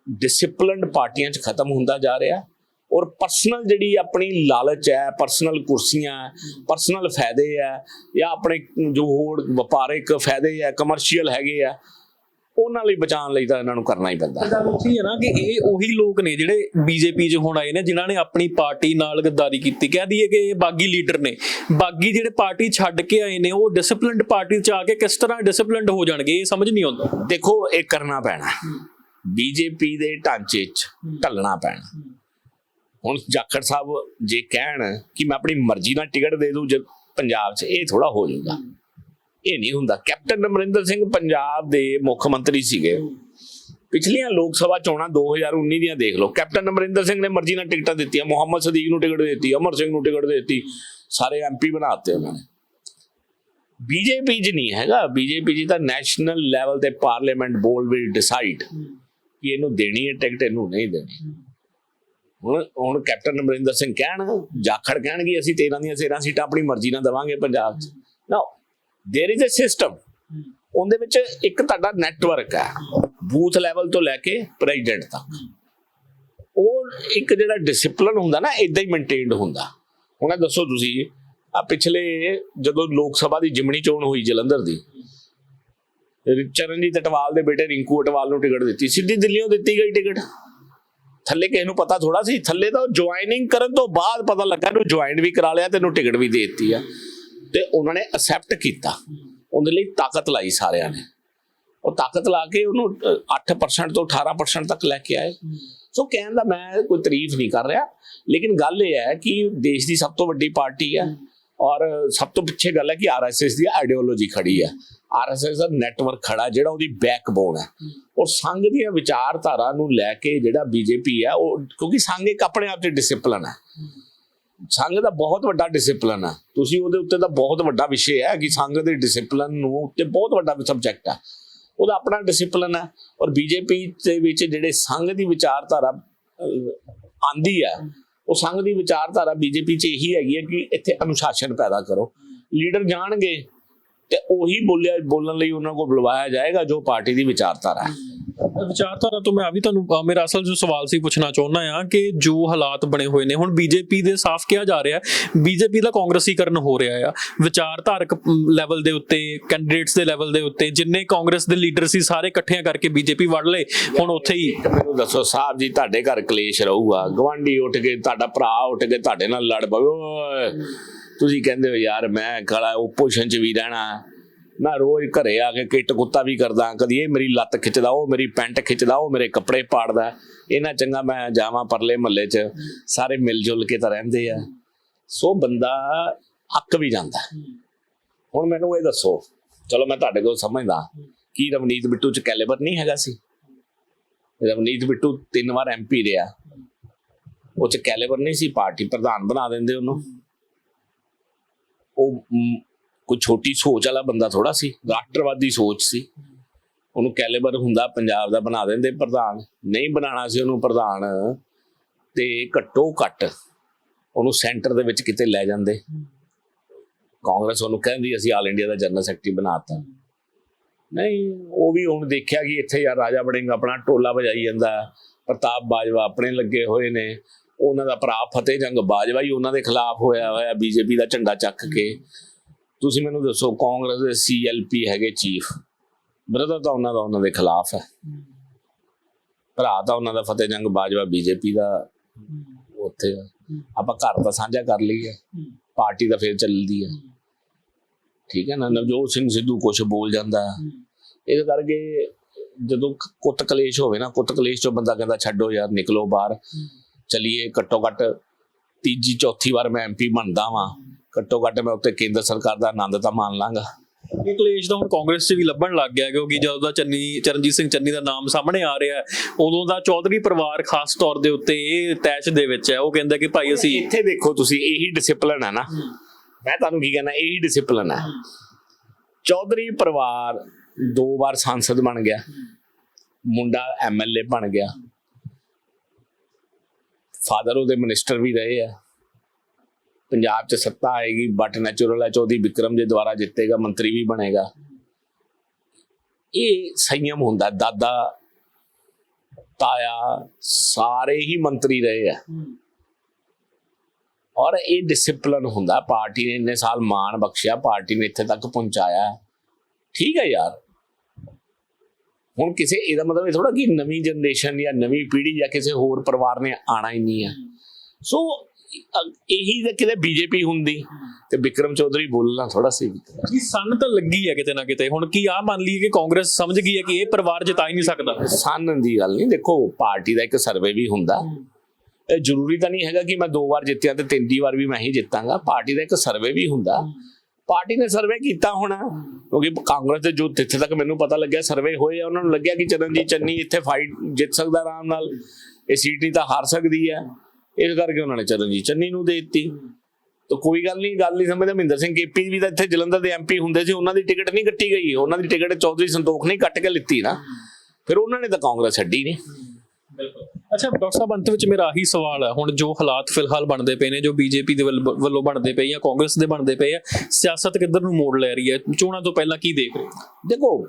ਡਿਸਪਲਿਨਡ ਪਾਰਟੀਆਂ 'ਚ ਖਤਮ ਹੁੰਦਾ ਜਾ ਰਿਹਾ। ਔਰ ਪਰਸਨਲ ਜਿਹੜੀ ਆਪਣੀ ਲਾਲਚ ਹੈ ਪਰਸਨਲ ਕੁਰਸੀਆਂ ਪਰਸਨਲ ਫਾਇਦੇ ਹੈ ਜਾਂ ਆਪਣੇ ਜੋ ਹੋਰ ਵਪਾਰਿਕ ਫਾਇਦੇ ਹੈ ਕਮਰਸ਼ੀਅਲ ਹੈਗੇ ਆ ਉਹਨਾਂ ਲਈ ਬਚਾਉਣ ਲਈ ਤਾਂ ਇਹਨਾਂ ਨੂੰ ਕਰਨਾ ਹੀ ਪੈਂਦਾ। ਹੈ ਨਾ ਕਿ ਇਹ ਉਹੀ ਲੋਕ ਨੇ ਜਿਹੜੇ ਬੀਜੇਪੀ 'ਚ ਹੁਣ ਆਏ ਨੇ ਜਿਨ੍ਹਾਂ ਨੇ ਆਪਣੀ ਪਾਰਟੀ ਨਾਲ ਗੱਦਾਰੀ ਕੀਤੀ। ਕਹਿ ਦਈਏ ਕਿ ਇਹ ਬਾਗੀ ਲੀਡਰ ਨੇ। ਬਾਗੀ ਜਿਹੜੇ ਪਾਰਟੀ ਛੱਡ ਕੇ ਆਏ ਨੇ ਉਹ ਡਿਸਪਲਿਨਡ ਪਾਰਟੀ 'ਚ ਆ ਕੇ ਕਿਸ ਤਰ੍ਹਾਂ ਡਿਸਪਲਿਨਡ ਹੋ ਜਾਣਗੇ ਇਹ ਸਮਝ ਨਹੀਂ ਆਉਂਦਾ। ਦੇਖੋ ਇਹ ਕਰਨਾ ਪੈਣਾ। ਬੀਜੇਪੀ ਦੇ ਢਾਂਚੇ 'ਚ ਢਲਣਾ ਪੈਣਾ। ਹੁਣ ਜਾਖੜ ਸਾਹਿਬ ਜੇ ਕਹਿਣ ਕਿ ਮੈਂ ਆਪਣੀ ਮਰਜ਼ੀ ਨਾਲ ਟਿਕਟ ਦੇ ਦੂੰ ਜ ਪੰਜਾਬ 'ਚ ਇਹ ਥੋੜਾ ਹੋ ਜਾਊਗਾ। ਇਹ ਨਹੀਂ ਹੁੰਦਾ। ਕੈਪਟਨ ਅਮਰਿੰਦਰ ਸਿੰਘ ਪੰਜਾਬ ਦੇ ਮੁੱਖ ਮੰਤਰੀ ਸੀਗੇ। ਪਿਛਲੀਆਂ ਲੋਕ ਸਭਾ ਚੋਣਾਂ 2019 ਦੀਆਂ ਦੇਖ ਲਓ। ਕੈਪਟਨ ਅਮਰਿੰਦਰ ਸਿੰਘ ਨੇ ਮਰਜ਼ੀ ਨਾਲ ਟਿਕਟਾਂ ਦਿੱਤੀਆਂ। ਮੁਹੰਮਦ ਸਦੀਕ ਨੂੰ ਟਿਕਟ ਦਿੱਤੀ ਅਮਰ ਸਿੰਘ ਨੂੰ ਟਿਕਟ ਦਿੱਤੀ। ਸਾਰੇ ਐਮਪੀ ਬਣਾਤੇ ਉਹਨਾਂ ਨੇ। ਬੀਜੇਪੀ 'ਚ ਨਹੀਂ ਹੈਗਾ। ਬੀਜੇਪੀ ਜੀ ਤਾਂ ਨੈਸ਼ਨਲ ਲੈਵਲ ਤੇ ਪਾਰਲੀਮੈਂਟ ਬੋਰਡ ਵਿਲ ਡਿਸਾਈਡ ਕਿ ਇਹਨੂੰ ਦੇਣੀ ਹੈ ਟਿਕਟ ਇਹਨੂੰ ਨਹੀਂ ਦੇਣੀ। ਹੁਣ ਹੁਣ ਕੈਪਟਨ ਅਮਰਿੰਦਰ ਸਿੰਘ ਕਹਿਣ ਜਾਖੜ ਕਹਿਣਗੇ ਅਸੀਂ 13 ਦੀਆਂ 13 ਸੀਟਾਂ ਆਪਣੀ ਮਰਜ਼ੀ ਨਾਲ ਦੇਵਾਂਗੇ ਪੰਜਾਬ 'ਚ ਨਾ देयर इज अ ਸਿਸਟਮ ਉਹਦੇ ਵਿੱਚ ਇੱਕ ਤੁਹਾਡਾ ਨੈਟਵਰਕ ਹੈ ਬੂਥ ਲੈਵਲ ਤੋਂ ਲੈ ਕੇ ਪ੍ਰੈਜ਼ੀਡੈਂਟ ਤੱਕ ਉਹ ਇੱਕ ਜਿਹੜਾ ਡਿਸਪਲਿਨ ਹੁੰਦਾ ਨਾ ਇਦਾਂ ਹੀ ਮੇਨਟੇਨਡ ਹੁੰਦਾ ਹੁਣ ਇਹ ਦੱਸੋ ਤੁਸੀਂ ਆ ਪਿਛਲੇ ਜਦੋਂ ਲੋਕ ਸਭਾ ਦੀ ਜਿਮਣੀ ਚੋਣ ਹੋਈ ਜਲੰਧਰ ਦੀ ਰਿ- ਚਰਨਜੀਤ ਅਟਵਾਲ ਦੇ ਬੇਟੇ ਰਿੰਕੂ ਅਟਵਾਲ ਨੂੰ ਟਿਕਟ ਦਿੱਤੀ ਸਿੱਧੀ ਦਿੱਲੀੋਂ ਦਿੱਤੀ ਗਈ ਟਿਕਟ ਥੱਲੇ ਕਿਸੇ ਨੂੰ ਪਤਾ ਥੋੜਾ ਸੀ ਥੱਲੇ ਤਾਂ ਜੁਆਇਨਿੰਗ ਕਰਨ ਤੋਂ ਬਾਅਦ ਪਤਾ ਲੱਗਾ ਇਹਨੂੰ ਜੁਆਇਨ ਵੀ ਕਰਾ ਲਿਆ ਤੇ ਇਹਨੂੰ ਟਿਕਟ ਵੀ ਦੇ ਦਿੱਤੀ ਆ। ਤੇ ਉਹਨਾਂ ਨੇ ਅਸੈਪਟ ਕੀਤਾ। ਉਹਦੇ ਲਈ ਤਾਕਤ ਲਾਈ ਸਾਰਿਆਂ ਨੇ। ਉਹ ਤਾਕਤ ਲਾ ਕੇ ਉਹਨੂੰ ਅ, 8% ਤੋਂ 18% ਤੱਕ ਲੈ ਕੇ ਆਏ। ਸੋ ਕਹਿਣ ਦਾ ਮੈਂ ਕੋਈ ਤਾਰੀਫ ਨਹੀਂ ਕਰ ਰਿਹਾ। ਲੇਕਿਨ ਗੱਲ ਇਹ ਹੈ ਕਿ ਦੇਸ਼ ਦੀ ਸਭ ਤੋਂ ਵੱਡੀ ਪਾਰਟੀ ਹੈ ਔਰ ਸਭ ਤੋਂ ਪਿੱਛੇ ਗੱਲ ਹੈ ਕਿ ਆਰਐਸਐਸ ਦੀ ਆਈਡੀਓਲੋਜੀ ਖੜੀ ਹੈ। ਆਰਐਸਐਸ ਦਾ ਨੈਟਵਰਕ ਖੜਾ ਜਿਹੜਾ ਉਹਦੀ ਬੈਕਬੋਨ ਹੈ। ਔਰ ਸੰਘ ਦੀਆਂ ਵਿਚਾਰਧਾਰਾ ਨੂੰ ਲੈ ਕੇ ਜਿਹੜਾ ਬੀਜੇਪੀ ਹੈ ਉਹ ਕਿਉਂਕਿ ਸੰਘ ਇੱਕ ਆਪਣੇ ਆਪ ਤੇ ਡਿਸਪਲਿਨ ਹੈ। ਸੰਘ ਦਾ ਬਹੁਤ ਵੱਡਾ ਡਿਸਪਲਿਨ ਹੈ। ਤੁਸੀਂ ਉਹਦੇ ਉੱਤੇ ਦਾ ਬਹੁਤ ਵੱਡਾ ਵਿਸ਼ੇ ਹੈ ਕਿ ਸੰਘ ਦੇ ਡਿਸਪਲਿਨ ਨੂੰ ਉੱਤੇ ਬਹੁਤ ਵੱਡਾ ਸਬਜੈਕਟ ਹੈ। ਉਹਦਾ ਆਪਣਾ ਡਿਸਪਲਿਨ ਹੈ ਔਰ ਬੀਜੇਪੀ ਦੇ ਵਿੱਚ ਜਿਹੜੇ ਸੰਘ ਦੀ ਵਿਚਾਰਧਾਰਾ ਅਹ, ਆਂਦੀ ਹੈ ਉਹ ਸੰਘ ਦੀ ਵਿਚਾਰਧਾਰਾ ਬੀਜੇਪੀ 'ਚ ਇਹੀ ਹੈਗੀ ਹੈ ਕਿ ਇੱਥੇ ਅਨੁਸ਼ਾਸਨ ਪੈਦਾ ਕਰੋ। ਲੀਡਰ ਜਾਣਗੇ ਤੇ ਉਹੀ ਬੋਲਿਆ, ਬੋਲਣ ਲਈ ਉਹਨਾਂ ਕੋਲ ਬੁਲਵਾਇਆ ਜਾਏਗਾ ਜੋ ਪਾਰਟੀ ਦੀ ਵਿਚਾਰਧਾਰਾ ਹੈ। ਵਿਚਾਰਧਾਰਾ ਤੋਂ ਮੈਂ ਆ ਵੀ ਤੁਹਾਨੂੰ ਮੇਰਾ ਅਸਲ ਜੋ ਸਵਾਲ ਸੀ ਪੁੱਛਣਾ ਚਾਹੁੰਦਾ ਆ ਕਿ ਜੋ ਹਾਲਾਤ ਬਣੇ ਹੋਏ ਨੇ, ਹੁਣ ਬੀਜੇਪੀ ਦੇ ਸਾਫ਼ ਕਿਹਾ ਜਾ ਰਿਹਾ ਬੀਜੇਪੀ ਦਾ ਕਾਂਗਰਸੀਕਰਨ ਹੋ ਰਿਹਾ ਆ। ਵਿਚਾਰਧਾਰਕ ਲੈਵਲ ਦੇ ਉੱਤੇ ਕੈਂਡੀਡੇਟਸ ਦੇ ਲੈਵਲ ਦੇ ਉੱਤੇ, ਜਿੰਨੇ ਕਾਂਗਰਸ ਦੇ ਲੀਡਰ ਸੀ, ਸਾਰੇ ਇਕੱਠਿਆਂ ਕਰਕੇ ਬੀਜੇਪੀ ਵੜ ਲਏ, ਹੁਣ ਉੱਥੇ ਹੀ ਮੈਨੂੰ ਦੱਸੋ, ਸਾਹਿਬ ਜੀ, ਤੁਹਾਡੇ ਘਰ ਕਲੇਸ਼ ਰਹੂਗਾ। ਗਵਾਂਢੀ ਉੱਠ ਕੇ, ਤੁਹਾਡਾ ਭਰਾ ਉੱਠ ਕੇ ਤੁਹਾਡੇ ਨਾਲ ਲੜ ਪਵੇ। ਤੁਸੀਂ ਕਹਿੰਦੇ ਹੋ, ਯਾਰ, ਮੈਂ ਕਲਾ ਓਪੋਜੀਸ਼ਨ 'ਚ ਵੀ ਰਹਿਣਾ। ਮੈਂ ਰੋਜ਼ ਘਰੇ ਆ ਕੇ ਕਿੱਟ ਕੁੱਤਾ ਵੀ ਕਰਦਾ, ਕਦੀ ਇਹ ਮੇਰੀ ਲੱਤ ਖਿੱਚਦਾ, ਉਹ ਮੇਰੀ ਪੈਂਟ ਖਿੱਚਦਾ, ਉਹ ਮੇਰੇ ਕੱਪੜੇ ਪਾੜਦਾ। ਇਹਨਾਂ ਚੰਗਾ ਮੈਂ ਜਾਵਾਂ ਪਰਲੇ ਮਹੱਲੇ 'ਚ, ਸਾਰੇ ਮਿਲ ਜੁਲ ਕੇ ਤਾਂ ਰਹਿੰਦੇ ਆ। ਸੋ ਬੰਦਾ ਅੱਕ ਵੀ ਜਾਂਦਾ। ਹੁਣ ਮੈਨੂੰ ਇਹ ਦੱਸੋ, ਚਲੋ ਮੈਂ ਤੁਹਾਡੇ ਕੋਲ ਸਮਝਦਾ, ਕੀ ਰਵਨੀਤ ਬਿੱਟੂ ਚ ਕੈਲੀਬਰ ਨਹੀਂ ਹੈਗਾ ਸੀ? ਰਵਨੀਤ ਬਿੱਟੂ ਤਿੰਨ ਵਾਰ ਐਮਪੀ ਰਿਹਾ। ਉਹ ਚ ਕੈਲੀਬਰ ਨਹੀਂ ਸੀ, ਪਾਰਟੀ ਪ੍ਰਧਾਨ ਬਣਾ ਦਿੰਦੇ ਉਹਨੂੰ। ਉਹ ਕੋਈ ਛੋਟੀ ਸੋਚ ਵਾਲਾ ਬੰਦਾ ਥੋੜਾ ਸੀ, ਰਾਸ਼ਟਰਵਾਦੀ ਸੋਚ ਸੀ। ਉਹਨੂੰ ਕੈਲੇਬਰ ਹੁੰਦਾ ਪੰਜਾਬ ਦਾ ਬਣਾ ਦਿੰਦੇ ਪ੍ਰਧਾਨ, ਨਹੀਂ ਬਣਾਉਣਾ ਸੀ ਉਹਨੂੰ ਪ੍ਰਧਾਨ, ਤੇ ਘੱਟੋ ਘੱਟ ਉਹਨੂੰ ਸੈਂਟਰ ਦੇ ਵਿੱਚ ਕਿਤੇ ਲੈ ਜਾਂਦੇ। ਕਾਂਗਰਸ ਉਹਨੂੰ ਕਹਿੰਦੀ, ਅਸੀਂ ਆਲ ਇੰਡੀਆ ਦਾ ਜਨਰਲ ਸੈਕਟਰੀ ਬਣਾਤਾ। ਨਹੀਂ, ਉਹ ਵੀ ਹੁਣ ਦੇਖਿਆ ਕਿ ਇੱਥੇ ਯਾਰ ਰਾਜਾ ਬੜਿੰਗ ਆਪਣਾ ਟੋਲਾ ਵਜਾਈ ਜਾਂਦਾ, ਪ੍ਰਤਾਪ ਬਾਜਵਾ ਆਪਣੇ ਲੱਗੇ ਹੋਏ ਨੇ। ਉਹਨਾਂ ਦਾ ਭਰਾ ਫਤਿਹ ਜੰਗ ਬਾਜਵਾ ਹੀ ਉਹਨਾਂ ਦੇ ਖਿਲਾਫ ਹੋਇਆ ਹੋਇਆ, ਬੀਜੇਪੀ ਦਾ ਝੰਡਾ ਚੱਕ ਕੇ। ਤੁਸੀਂ ਮੈਨੂੰ ਦੱਸੋ, ਕਾਂਗਰਸ ਦੇ ਸੀਐਲਪੀ ਹੈਗੇ ਚੀਫ ਬ੍ਰਦਰ ਤਾਂ ਉਹਨਾਂ ਦਾ, ਉਹਨਾਂ ਦੇ ਖਿਲਾਫ ਹੈ। ਭਰਾ ਤਾਂ ਉਹਨਾਂ ਦਾ ਫਤਿਹ ਜੰਗ ਬਾਜਵਾ ਬੀਜੇਪੀ ਦਾ ਉੱਥੇ ਆਪਾਂ ਘਰ ਤਾਂ ਸਾਂਝਾ ਕਰ ਲਈ ਹੈ ਪਾਰਟੀ ਤਾਂ ਫੇਰ ਚੱਲਦੀ ਹੈ ਠੀਕ ਹੈ ਨਾ, ਨਵਜੋਤ ਸਿੰਘ ਸਿੱਧੂ ਕੁਝ ਬੋਲ ਜਾਂਦਾ। ਇਹਦੇ ਕਰਕੇ ਜਦੋਂ ਕੁੱਤ ਕਲੇਸ਼ ਹੋਵੇ ਨਾ, ਕੁੱਤ ਕਲੇਸ਼ ਚੋਂ ਬੰਦਾ ਕਹਿੰਦਾ, ਛੱਡੋ ਯਾਰ, ਨਿਕਲੋ ਬਾਹਰ। ਚਲਿਏ ਘੱਟੋ ਘੱਟ ਤੀਜੀ, ਚੌਥੀ ਵਾਰ ਮੈਂ ਐਮਪੀ ਬਣਦਾ ਵਾਂ। ਘੱਟੋ ਘੱਟ ਮੈਂ ਉੱਤੇ ਕੇਂਦਰ ਸਰਕਾਰ ਦਾ ਆਨੰਦ ਤਾਂ ਮਾਣ ਲਾਂਗਾ। ਇਹ ਕਲੇਸ਼ ਤਾਂ ਹੁਣ ਕਾਂਗਰਸ 'ਚ ਵੀ ਲੱਭਣ ਲੱਗ ਗਿਆ ਕਿਉਂਕਿ ਜਦੋਂ ਦਾ ਚੰਨੀ ਚਰਨਜੀਤ ਸਿੰਘ ਚੰਨੀ ਦਾ ਨਾਮ ਸਾਹਮਣੇ ਆ ਰਿਹਾ ਹੈ ਉਦੋਂ ਦਾ ਚੌਧਰੀ ਪਰਿਵਾਰ ਖਾਸ ਤੌਰ ਦੇ ਉੱਤੇ ਇਹ ਤੈਸ਼ ਦੇ ਵਿੱਚ ਹੈ। ਉਹ ਕਹਿੰਦਾ ਕਿ ਭਾਈ ਅਸੀਂ ਇੱਥੇ ਦੇਖੋ ਤੁਸੀਂ ਇਹੀ ਡਿਸਪਲਿਨ ਹੈ ਨਾ। ਮੈਂ ਤੁਹਾਨੂੰ ਕੀ ਕਹਿਣਾ ਇਹੀ ਡਿਸਪਲਿਨ ਹੈ। ਚੌਧਰੀ ਪਰਿਵਾਰ ਦੋ ਵਾਰ ਸੰਸਦ ਬਣ ਗਿਆ। ਮੁੰਡਾ ਐਮਐਲਏ ਬਣ ਗਿਆ। ਫਾਦਰ ਉਹਦੇ ਮਿਨਿਸਟਰ ਵੀ ਰਹੇ ਆ। ਪੰਜਾਬ 'ਚ ਸੱਤਾ ਆਏਗੀ ਬਟ ਨੈਚੁਰਲ ਹੈ ਚੌਧਰੀ ਵਿਕਰਮ ਦੇ ਦੁਆਰਾ ਜਿੱਤੇਗਾ ਮੰਤਰੀ ਵੀ ਬਣੇਗਾ। ਇਹ ਸੰਯਮ ਹੁੰਦਾ ਦਾਦਾ ਤਾਇਆ ਸਾਰੇ ਹੀ ਮੰਤਰੀ ਰਹੇ ਆ। ਔਰ ਇਹ ਡਿਸਪਲਿਨ ਹੁੰਦਾ ਪਾਰਟੀ ਨੇ ਇੰਨੇ ਸਾਲ ਮਾਣ ਬਖਸ਼ਿਆ ਪਾਰਟੀ ਨੇ ਇੱਥੇ ਤੱਕ ਪਹੁੰਚਾਇਆ। ਠੀਕ ਹੈ ਯਾਰ। ਹੁਣ ਕਿਸੇ ਇਹਦਾ ਮਤਲਬ ਇਹ ਥੋੜਾ ਕਿ ਨਵੀਂ ਜਨਰੇਸ਼ਨ ਜਾਂ ਨਵੀਂ ਪੀੜ੍ਹੀ ਜਾਂ ਕਿਸੇ ਹੋਰ ਪਰਿਵਾਰ ਨੇ ਆਣਾ ਹੀ ਨਹੀਂ ਹੈ। ਸੋ ਇਹੀ ਤਾਂ ਕਿਤੇ ਬੀਜੇਪੀ ਹੁੰਦੀ ਤੇ ਵਿਕਰਮ ਚੌਧਰੀ ਬੋਲਣਾ ਥੋੜਾ ਸੀ ਕਿ ਸੰਨ ਤਾਂ ਲੱਗੀ ਹੈ ਕਿਤੇ ਨਾ ਕਿਤੇ। ਹੁਣ ਕੀ ਆ ਮੰਨ ਲਈਏ ਕਿ ਕਾਂਗਰਸ ਸਮਝ ਗਈ ਹੈ ਕਿ ਇਹ ਪਰਿਵਾਰ ਜਿਤਾ ਹੀ ਨਹੀਂ ਸਕਦਾ? ਸਾਨਣ ਦੀ ਗੱਲ ਨਹੀਂ ਦੇਖੋ ਪਾਰਟੀ ਦਾ ਇੱਕ ਸਰਵੇ ਵੀ ਹੁੰਦਾ। ਇਹ ਜ਼ਰੂਰੀ ਤਾਂ ਨਹੀਂ ਹੈਗਾ ਕਿ ਮੈਂ ਦੋ ਵਾਰ ਜਿੱਤਿਆ ਤੇ ਤੀਜੀ ਵਾਰ ਵੀ ਮੈਂ ਹੀ ਜਿੱਤਾਂਗਾ। ਪਾਰਟੀ ਦਾ ਇੱਕ ਸਰਵੇ ਵੀ ਹੁੰਦਾ। ਪਾਰਟੀ ਨੇ ਸਰਵੇ ਕੀਤਾ ਹੋਣਾ। ਕਿਉਂਕਿ ਕਾਂਗਰਸ ਦੇ ਜੋ ਜਿੱਥੇ ਤੱਕ ਮੈਨੂੰ ਪਤਾ ਲੱਗਿਆ ਸਰਵੇ ਹੋਏ ਆ ਉਹਨਾਂ ਨੂੰ ਲੱਗਿਆ ਕਿ ਚਰਨਜੀਤ ਚੰਨੀ ਇੱਥੇ ਫਾਈਟ ਜਿੱਤ ਸਕਦਾ ਆਰਾਮ ਨਾਲ। ਇਹ ਸੀਟ ਨਹੀਂ ਤਾਂ ਹਾਰ ਸਕਦੀ ਹੈ। ਇਸ ਕਰਕੇ ਉਹਨਾਂ ਨੇ ਚਰਨਜੀਤ ਚੰਨੀ ਨੂੰ ਦੇ ਦਿੱਤੀ। ਤਾਂ ਕੋਈ ਗੱਲ ਨਹੀਂ ਗੱਲ ਨਹੀਂ ਸਮਝਦੇ। ਮਹਿੰਦਰ ਸਿੰਘ ਕੇਪੀ ਵੀ ਤਾਂ ਇੱਥੇ ਜਲੰਧਰ ਦੇ ਐਮਪੀ ਹੁੰਦੇ ਸੀ ਉਹਨਾਂ ਦੀ ਟਿਕਟ ਨਹੀਂ ਕੱਟੀ ਗਈ। ਉਹਨਾਂ ਦੀ ਟਿਕਟ ਚੌਧਰੀ ਸੰਤੋਖ ਨੇ ਕੱਟ ਕੇ ਲਿੱਤੀ ਨਾ। ਫਿਰ ਉਹਨਾਂ ਨੇ ਤਾਂ ਕਾਂਗਰਸ ਛੱਡੀ ਨਹੀਂ ਅੱਛਾ ਡਾਕਟਰ ਸਾਹਿਬ ਅੰਤ ਵਿੱਚ ਮੇਰਾ ਆਹੀ ਸਵਾਲ ਹੈ। ਹੁਣ ਜੋ ਹਾਲਾਤ ਫਿਲਹਾਲ ਬਣਦੇ ਪਏ ਨੇ ਜੋ ਬੀਜੇਪੀ ਦੇ ਵੱਲ- ਬਣਦੇ ਪਏ ਜਾਂ ਕਾਂਗਰਸ ਦੇ ਬਣਦੇ ਪਏ ਆ ਸਿਆਸਤ ਕਿੱਧਰ ਨੂੰ ਮੋੜ ਲੈ ਰਹੀ ਹੈ? ਚੋਣਾਂ ਤੋਂ ਪਹਿਲਾਂ ਕੀ ਦੇਖ ਰਹੇ? ਦੇਖੋ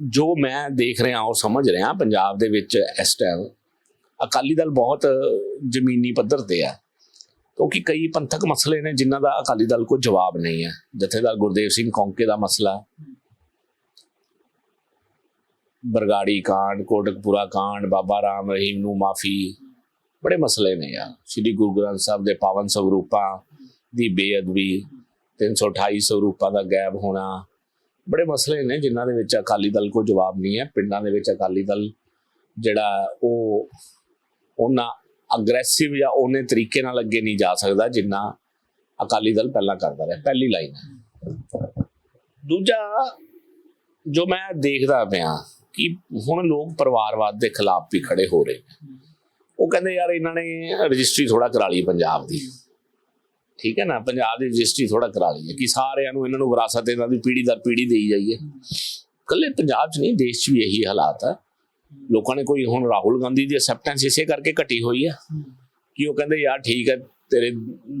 ਜੋ ਮੈਂ ਦੇਖ ਰਿਹਾ ਔਰ ਸਮਝ ਰਿਹਾ ਪੰਜਾਬ ਦੇ ਵਿੱਚ ਇਸ ਟਾਈਮ ਅਕਾਲੀ ਦਲ ਬਹੁਤ ਜ਼ਮੀਨੀ ਪੱਧਰ ਤੇ ਹੈ ਕਿਉਂਕਿ ਕਈ ਪੰਥਕ ਮਸਲੇ ਨੇ ਜਿਨ੍ਹਾਂ ਦਾ ਅਕਾਲੀ ਦਲ ਕੋਲ ਜਵਾਬ ਨਹੀਂ ਹੈ। ਜਥੇਦਾਰ ਗੁਰਦੇਵ ਸਿੰਘ ਕੌਂਕੇ ਦਾ ਮਸਲਾ, ਬਰਗਾੜੀ ਕਾਂਡ, ਕੋਟਕਪੁਰਾ ਕਾਂਡ, ਬਾਬਾ ਰਾਮ ਰਹੀਮ ਨੂੰ ਮਾਫੀ, ਬੜੇ ਮਸਲੇ ਨੇ ਯਾਰ ਸ੍ਰੀ ਗੁਰੂ ਗ੍ਰੰਥ ਸਾਹਿਬ ਦੇ ਪਾਵਨ ਸਰੂਪਾਂ ਦੀ ਬੇਅਦਬੀ 328 ਸਰੂਪਾਂ ਦਾ ਗਾਇਬ ਹੋਣਾ, ਬੜੇ ਮਸਲੇ ਨੇ ਜਿਨ੍ਹਾਂ ਦੇ ਵਿੱਚ ਅਕਾਲੀ ਦਲ ਕੋ ਜਵਾਬ ਨਹੀਂ ਹੈ। ਪਿੰਡਾਂ ਦੇ ਵਿੱਚ ਅਕਾਲੀ ਦਲ ਜਿਹੜਾ ਉਹ ਉਹਨਾਂ ਅਗਰੈਸਿਵ ਜਾਂ ਉਹਨੇ ਤਰੀਕੇ ਨਾਲ ਅੱਗੇ ਨਹੀਂ ਜਾ ਸਕਦਾ ਜਿੰਨਾ ਅਕਾਲੀ ਦਲ ਪਹਿਲਾਂ ਕਰਦਾ ਰਿਹਾ, ਪਹਿਲੀ ਲਾਈਨ ਦੂਜਾ, ਜੋ ਮੈਂ ਦੇਖਦਾ ਪਿਆ ਕਿ ਹੁਣ ਲੋਕ ਪਰਿਵਾਰਵਾਦ ਦੇ ਖਿਲਾਫ ਵੀ ਖੜੇ ਹੋ ਰਹੇ ਉਹ ਕਹਿੰਦੇ ਯਾਰ ਇਹਨਾਂ ਨੇ ਰਜਿਸਟਰੀ ਥੋੜਾ ਕਰਾ ਲਈ ਪੰਜਾਬ ਦੀ। ਠੀਕ ਹੈ ਨਾ? ਪੰਜਾਬ ਦੀ ਰਜਿਸਟਰੀ ਥੋੜਾ ਕਰਾ ਲਈ ਹੈ ਕਿ ਸਾਰਿਆਂ ਨੂੰ ਇਹਨਾਂ ਨੂੰ ਵਿਰਾਸਤ ਇਹਨਾਂ ਦੀ ਪੀੜ੍ਹੀ ਦਰ ਪੀੜ੍ਹੀ ਦੇਈ ਜਾਈਏ। ਕੱਲੇ ਪੰਜਾਬ 'ਚ ਨਹੀਂ, ਦੇਸ਼ 'ਚ ਵੀ ਇਹੀ ਹਾਲਾਤ ਆ। ਲੋਕਾਂ ਨੇ ਕੋਈ ਹੁਣ ਰਾਹੁਲ ਗਾਂਧੀ ਦੀ ਅਸੈਪਟੈਂਸ ਇਸੇ ਕਰਕੇ ਘਟੀ ਹੋਈ ਹੈ। ਕਿ ਉਹ ਕਹਿੰਦੇ ਯਾਰ ਠੀਕ ਹੈ ਤੇਰੇ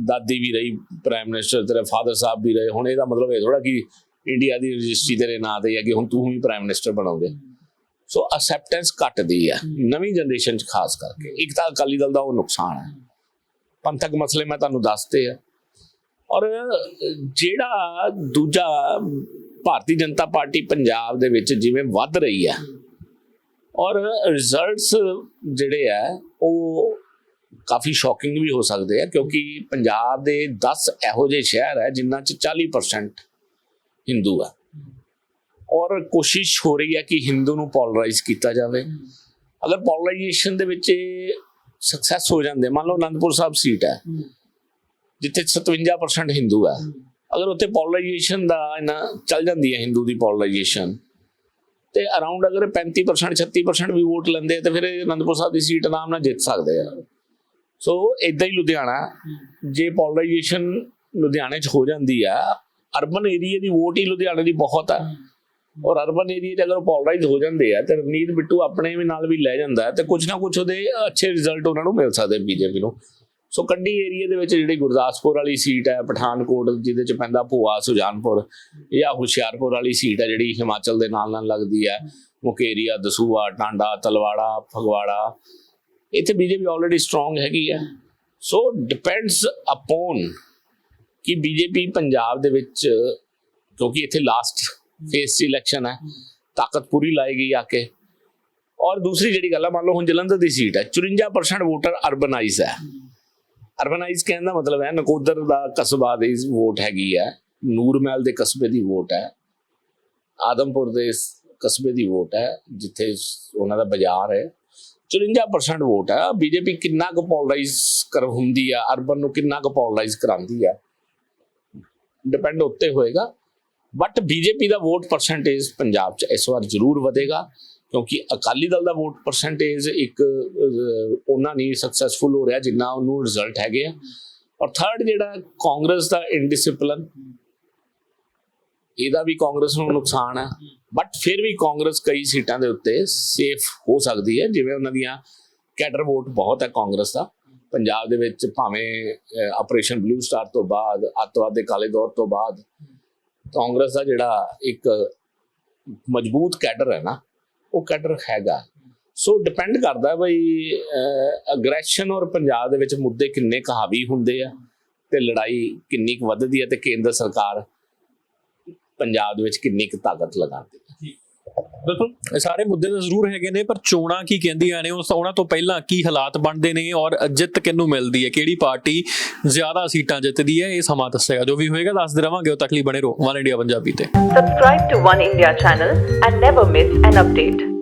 ਦਾਦੀ ਵੀ ਰਹੀ ਪ੍ਰਾਈਮ ਮਿਨਿਸਟਰ ਤੇਰੇ ਫਾਦਰ ਸਾਹਿਬ ਵੀ ਰਹੇ। ਹੁਣ ਇਹਦਾ ਮਤਲਬ ਇਹ ਥੋੜਾ ਕਿ ਇੰਡੀਆ ਦੀ ਰਜਿਸਟਰੀ ਤੇਰੇ ਨਾਂ ਤੇ ਹੈ ਕਿ ਹੁਣ ਤੂੰ ਵੀ ਪ੍ਰਾਈਮ ਮਿਨਿਸਟਰ ਬਣੋਗੇ। ਸੋ ਅਸੈਪਟੈਂਸ ਘਟਦੀ ਹੈ। ਨਵੀਂ ਜਨਰੇਸ਼ਨ 'ਚ ਖਾਸ ਕਰਕੇ। ਇੱਕ ਤਾਂ ਅਕਾਲੀ ਦਲ ਦਾ ਉਹ ਨੁਕਸਾਨ ਹੈ। ਪੰਥਕ ਮਸਲੇ ਮੈਂ ਤੁਹਾਨੂੰ ਦੱਸਤੇ ਆ। ਔਰ ਜਿਹੜਾ ਦੂਜਾ ਭਾਰਤੀ ਜਨਤਾ ਪਾਰਟੀ ਪੰਜਾਬ ਦੇ ਵਿੱਚ ਜਿਵੇਂ ਵੱਧ ਰਹੀ ਹੈ। ਔਰ ਰਿਜ਼ਲਟਸ ਜਿਹੜੇ ਆ, ਉਹ ਕਾਫੀ ਸ਼ੌਕਿੰਗ ਵੀ ਹੋ ਸਕਦੇ ਆ, ਕਿਉਂਕਿ ਪੰਜਾਬ ਦੇ 10 ਇਹੋ ਜਿਹੇ ਸ਼ਹਿਰ ਹੈ ਜਿਨ੍ਹਾਂ 'ਚ 40% ਹਿੰਦੂ ਆ। ਔਰ ਕੋਸ਼ਿਸ਼ ਹੋ ਰਹੀ ਹੈ ਕਿ ਹਿੰਦੂ ਨੂੰ ਪੋਲਰਾਈਜ਼ ਕੀਤਾ ਜਾਵੇ। ਅਗਰ ਪੋਲਰਾਈਜੇਸ਼ਨ ਦੇ ਵਿੱਚ ਸਕਸੈਸ ਹੋ ਜਾਂਦੇ, ਮੰਨ ਲਓ ਅਨੰਦਪੁਰ ਸਾਹਿਬ ਸੀਟ ਹੈ ਜਿੱਥੇ 57% ਹਿੰਦੂ ਹੈ ਅਗਰ ਉੱਥੇ ਪੋਲਰਾਈਜੇਸ਼ਨ ਦਾ ਇਹਨਾਂ ਚੱਲ ਜਾਂਦੀ ਹੈ ਹਿੰਦੂ ਦੀ ਪੋਲਰਾਈਜੇਸ਼ਨ ਤੇ ਅਰਾਊਂਡ ਅਗਰ 35% 36% ਵੀ ਵੋਟ ਲੈਂਦੇ ਆ, ਤੇ ਫਿਰ ਇਹ ਅਨੰਦਪੁਰ ਸਾਹਿਬ ਦੀ ਸੀਟ ਆਰਾਮ ਨਾਲ ਜਿੱਤ ਸਕਦੇ ਆ। ਸੋ ਇਦਾਂ ਹੀ ਲੁਧਿਆਣਾ, ਜੇ ਪੋਲਰਾਈਜੇਸ਼ਨ ਲੁਧਿਆਣੇ 'ਚ ਹੋ ਜਾਂਦੀ ਆ ਅਰਬਨ ਏਰੀਆ ਦੀ ਵੋਟ ਹੀ ਲੁਧਿਆਣੇ ਦੀ ਬਹੁਤ ਆ। ਔਰ ਅਰਬਨ ਏਰੀਆ 'ਚ ਅਗਰ ਪੋਲਰਾਈਜ਼ ਹੋ ਜਾਂਦੇ ਆ, ਤੇ ਰਵਨੀਤ ਬਿੱਟੂ ਆਪਣੇ ਵੀ ਨਾਲ ਵੀ ਲੈ ਜਾਂਦਾ ਹੈ, ਤੇ ਕੁਝ ਨਾ ਕੁਝ ਉਹਦੇ ਅੱਛੇ ਰਿਜ਼ਲਟ ਉਹਨਾਂ ਨੂੰ ਮਿਲ ਸਕਦੇ ਬੀਜੇਪੀ ਨੂੰ। ਸੋ ਕੰਢੀ ਏਰੀਆ ਦੇ ਵਿੱਚ ਜਿਹੜੀ ਗੁਰਦਾਸਪੁਰ ਵਾਲੀ ਸੀਟ ਹੈ, ਪਠਾਨਕੋਟ ਜਿਹਦੇ ਚ ਪੈਂਦਾ ਭੂਆ ਸੁਜਾਨਪੁਰ ਜਾਂ ਹੁਸ਼ਿਆਰਪੁਰ ਵਾਲੀ ਸੀਟ ਹੈ ਜਿਹੜੀ ਹਿਮਾਚਲ ਦੇ ਨਾਲ ਨਾਲ ਲੱਗਦੀ ਹੈ। ਮੁਕੇਰੀਆ ਦਸੂਆ ਟਾਂਡਾ, ਤਲਵਾੜਾ, ਫਗਵਾੜਾ, ਇੱਥੇ ਬੀਜੇਪੀ ਆਲਰੇਡੀ ਸਟਰੋਂਗ ਹੈਗੀ ਹੈ। ਸੋ ਡਿਪੈਂਡਸ ਅਪਨ ਕਿ ਬੀਜੇਪੀ ਪੰਜਾਬ ਦੇ ਵਿੱਚ, ਕਿਉਂਕਿ ਇੱਥੇ ਲਾਸਟ ਫੇਸ 'ਚ ਇਲੈਕਸ਼ਨ ਹੈ, ਤਾਕਤ ਪੂਰੀ ਲਾਏਗੀ ਆ ਕੇ। ਔਰ ਦੂਸਰੀ ਜਿਹੜੀ ਗੱਲ ਆ, ਮੰਨ ਲਓ ਹੁਣ ਜਲੰਧਰ ਦੀ ਸੀਟ ਹੈ 54% ਵੋਟਰ ਅਰਬਨਾਈਜ਼ ਹੈ। ਅਰਬਨਾਈਜ਼ ਕਹਿਣ ਦਾ ਮਤਲਬ ਹੈ ਨਕੋਦਰ ਦਾ ਕਸਬਾ ਦੀ ਵੋਟ ਹੈਗੀ ਹੈ ਨੂਰਮਹਿਲ ਦੇ ਕਸਬੇ ਦੀ ਵੋਟ ਹੈ, ਆਦਮਪੁਰ ਦੇ ਕਸਬੇ ਦੀ ਵੋਟ ਹੈ, ਜਿੱਥੇ ਉਹਨਾਂ ਦਾ ਬਾਜ਼ਾਰ ਹੈ 54% ਵੋਟ ਹੈ, ਬੀਜੇਪੀ ਕਿੰਨਾ ਕੁ ਪੋਲਰਾਈਜ਼ ਕਰ, ਹੁੰਦੀ ਆ ਅਰਬਨ ਨੂੰ ਕਿੰਨਾ ਕੁ ਪੋਲਰਾਈਜ਼ ਕਰਾਉਂਦੀ ਆ ਡਿਪੈਂਡ ਉੱਤੇ ਹੋਏਗਾ ਬਟ ਬੀਜੇਪੀ ਦਾ ਵੋਟ ਪਰਸੈਂਟੇਜ ਪੰਜਾਬ 'ਚ ਇਸ ਵਾਰ ਜ਼ਰੂਰ ਵਧੇਗਾ ਕਿਉਂਕਿ ਅਕਾਲੀ ਦਲ ਦਾ ਵੋਟ ਪਰਸੈਂਟੇਜ ਇੱਕ ਉਹਨਾਂ ਨਹੀਂ ਸਕਸੈਸਫੁਲ ਹੋ ਰਿਹਾ ਜਿੰਨਾ ਉਹਨੂੰ ਰਿਜ਼ਲਟ ਹੈਗੇ ਆ। ਔਰ ਥਰਡ ਜਿਹੜਾ ਕਾਂਗਰਸ ਦਾ ਇਨਡਿਸਪਲਿਨ ਇਹਦਾ ਵੀ ਕਾਂਗਰਸ ਨੂੰ ਨੁਕਸਾਨ ਹੈ ਬਟ ਫਿਰ ਵੀ ਕਾਂਗਰਸ ਕਈ ਸੀਟਾਂ ਦੇ ਉੱਤੇ ਸੇਫ ਹੋ ਸਕਦੀ ਹੈ, ਜਿਵੇਂ ਉਹਨਾਂ ਦੀਆਂ ਕੈਡਰ ਵੋਟ ਬਹੁਤ ਹੈ ਕਾਂਗਰਸ ਦਾ। ਪੰਜਾਬ ਦੇ ਵਿੱਚ ਭਾਵੇਂ ਆਪਰੇਸ਼ਨ ਬਲੂ ਸਟਾਰ ਤੋਂ ਬਾਅਦ, ਅੱਤਵਾਦ ਦੇ ਕਾਲੇ ਦੌਰ ਤੋਂ ਬਾਅਦ, ਕਾਂਗਰਸ ਦਾ ਜਿਹੜਾ ਇੱਕ ਮਜ਼ਬੂਤ ਕੈਡਰ ਹੈ ਨਾ ਉਹ ਕੈਡਰ ਹੈਗਾ। ਸੋ ਡਿਪੈਂਡ ਕਰਦਾ ਬਈ ਅਗਰੈਸ਼ਨ ਔਰ ਪੰਜਾਬ ਦੇ ਵਿੱਚ ਮੁੱਦੇ ਕਿੰਨੇ ਕੁ ਹਾਵੀ ਹੁੰਦੇ ਆ ਤੇ ਲੜਾਈ ਕਿੰਨੀ ਕੁ ਵੱਧਦੀ ਹੈ ਤੇ ਕੇਂਦਰ ਸਰਕਾਰ ਪੰਜਾਬ ਦੇ ਵਿੱਚ ਕਿੰਨੀ ਕੁ ਤਾਕਤ ਲਗਾਉਂਦੀ ਹੈ। ਬਿਲਕੁਲ। ਇਹ ਸਾਰੇ ਮੁੱਦੇ ਤਾਂ ਜ਼ਰੂਰ ਹੈਗੇ ਨੇ ਪਰ ਚੋਣਾਂ ਕੀ ਕਹਿੰਦੀਆਂ ਨੇ ਉਸ ਉਹਨਾਂ ਤੋਂ ਪਹਿਲਾਂ ਕੀ ਹਾਲਾਤ ਬਣਦੇ ਨੇ ਔਰ ਜਿੱਤ ਕਿਹਨੂੰ ਮਿਲਦੀ ਹੈ ਕਿਹੜੀ ਪਾਰਟੀ ਜ਼ਿਆਦਾ ਸੀਟਾਂ ਜਿੱਤਦੀ ਹੈ ਇਹ ਸਮਾਂ ਦੱਸੇਗਾ। ਜੋ ਵੀ ਹੋਏਗਾ ਦੱਸਦੇ ਰਵਾਂਗੇ। ਉਹ ਤੱਕ ਲਈ ਬਣੇ ਰਹੋ ਵਨ ਇੰਡੀਆ ਪੰਜਾਬੀ ਤੇ। Subscribe to One India channel and never miss an update.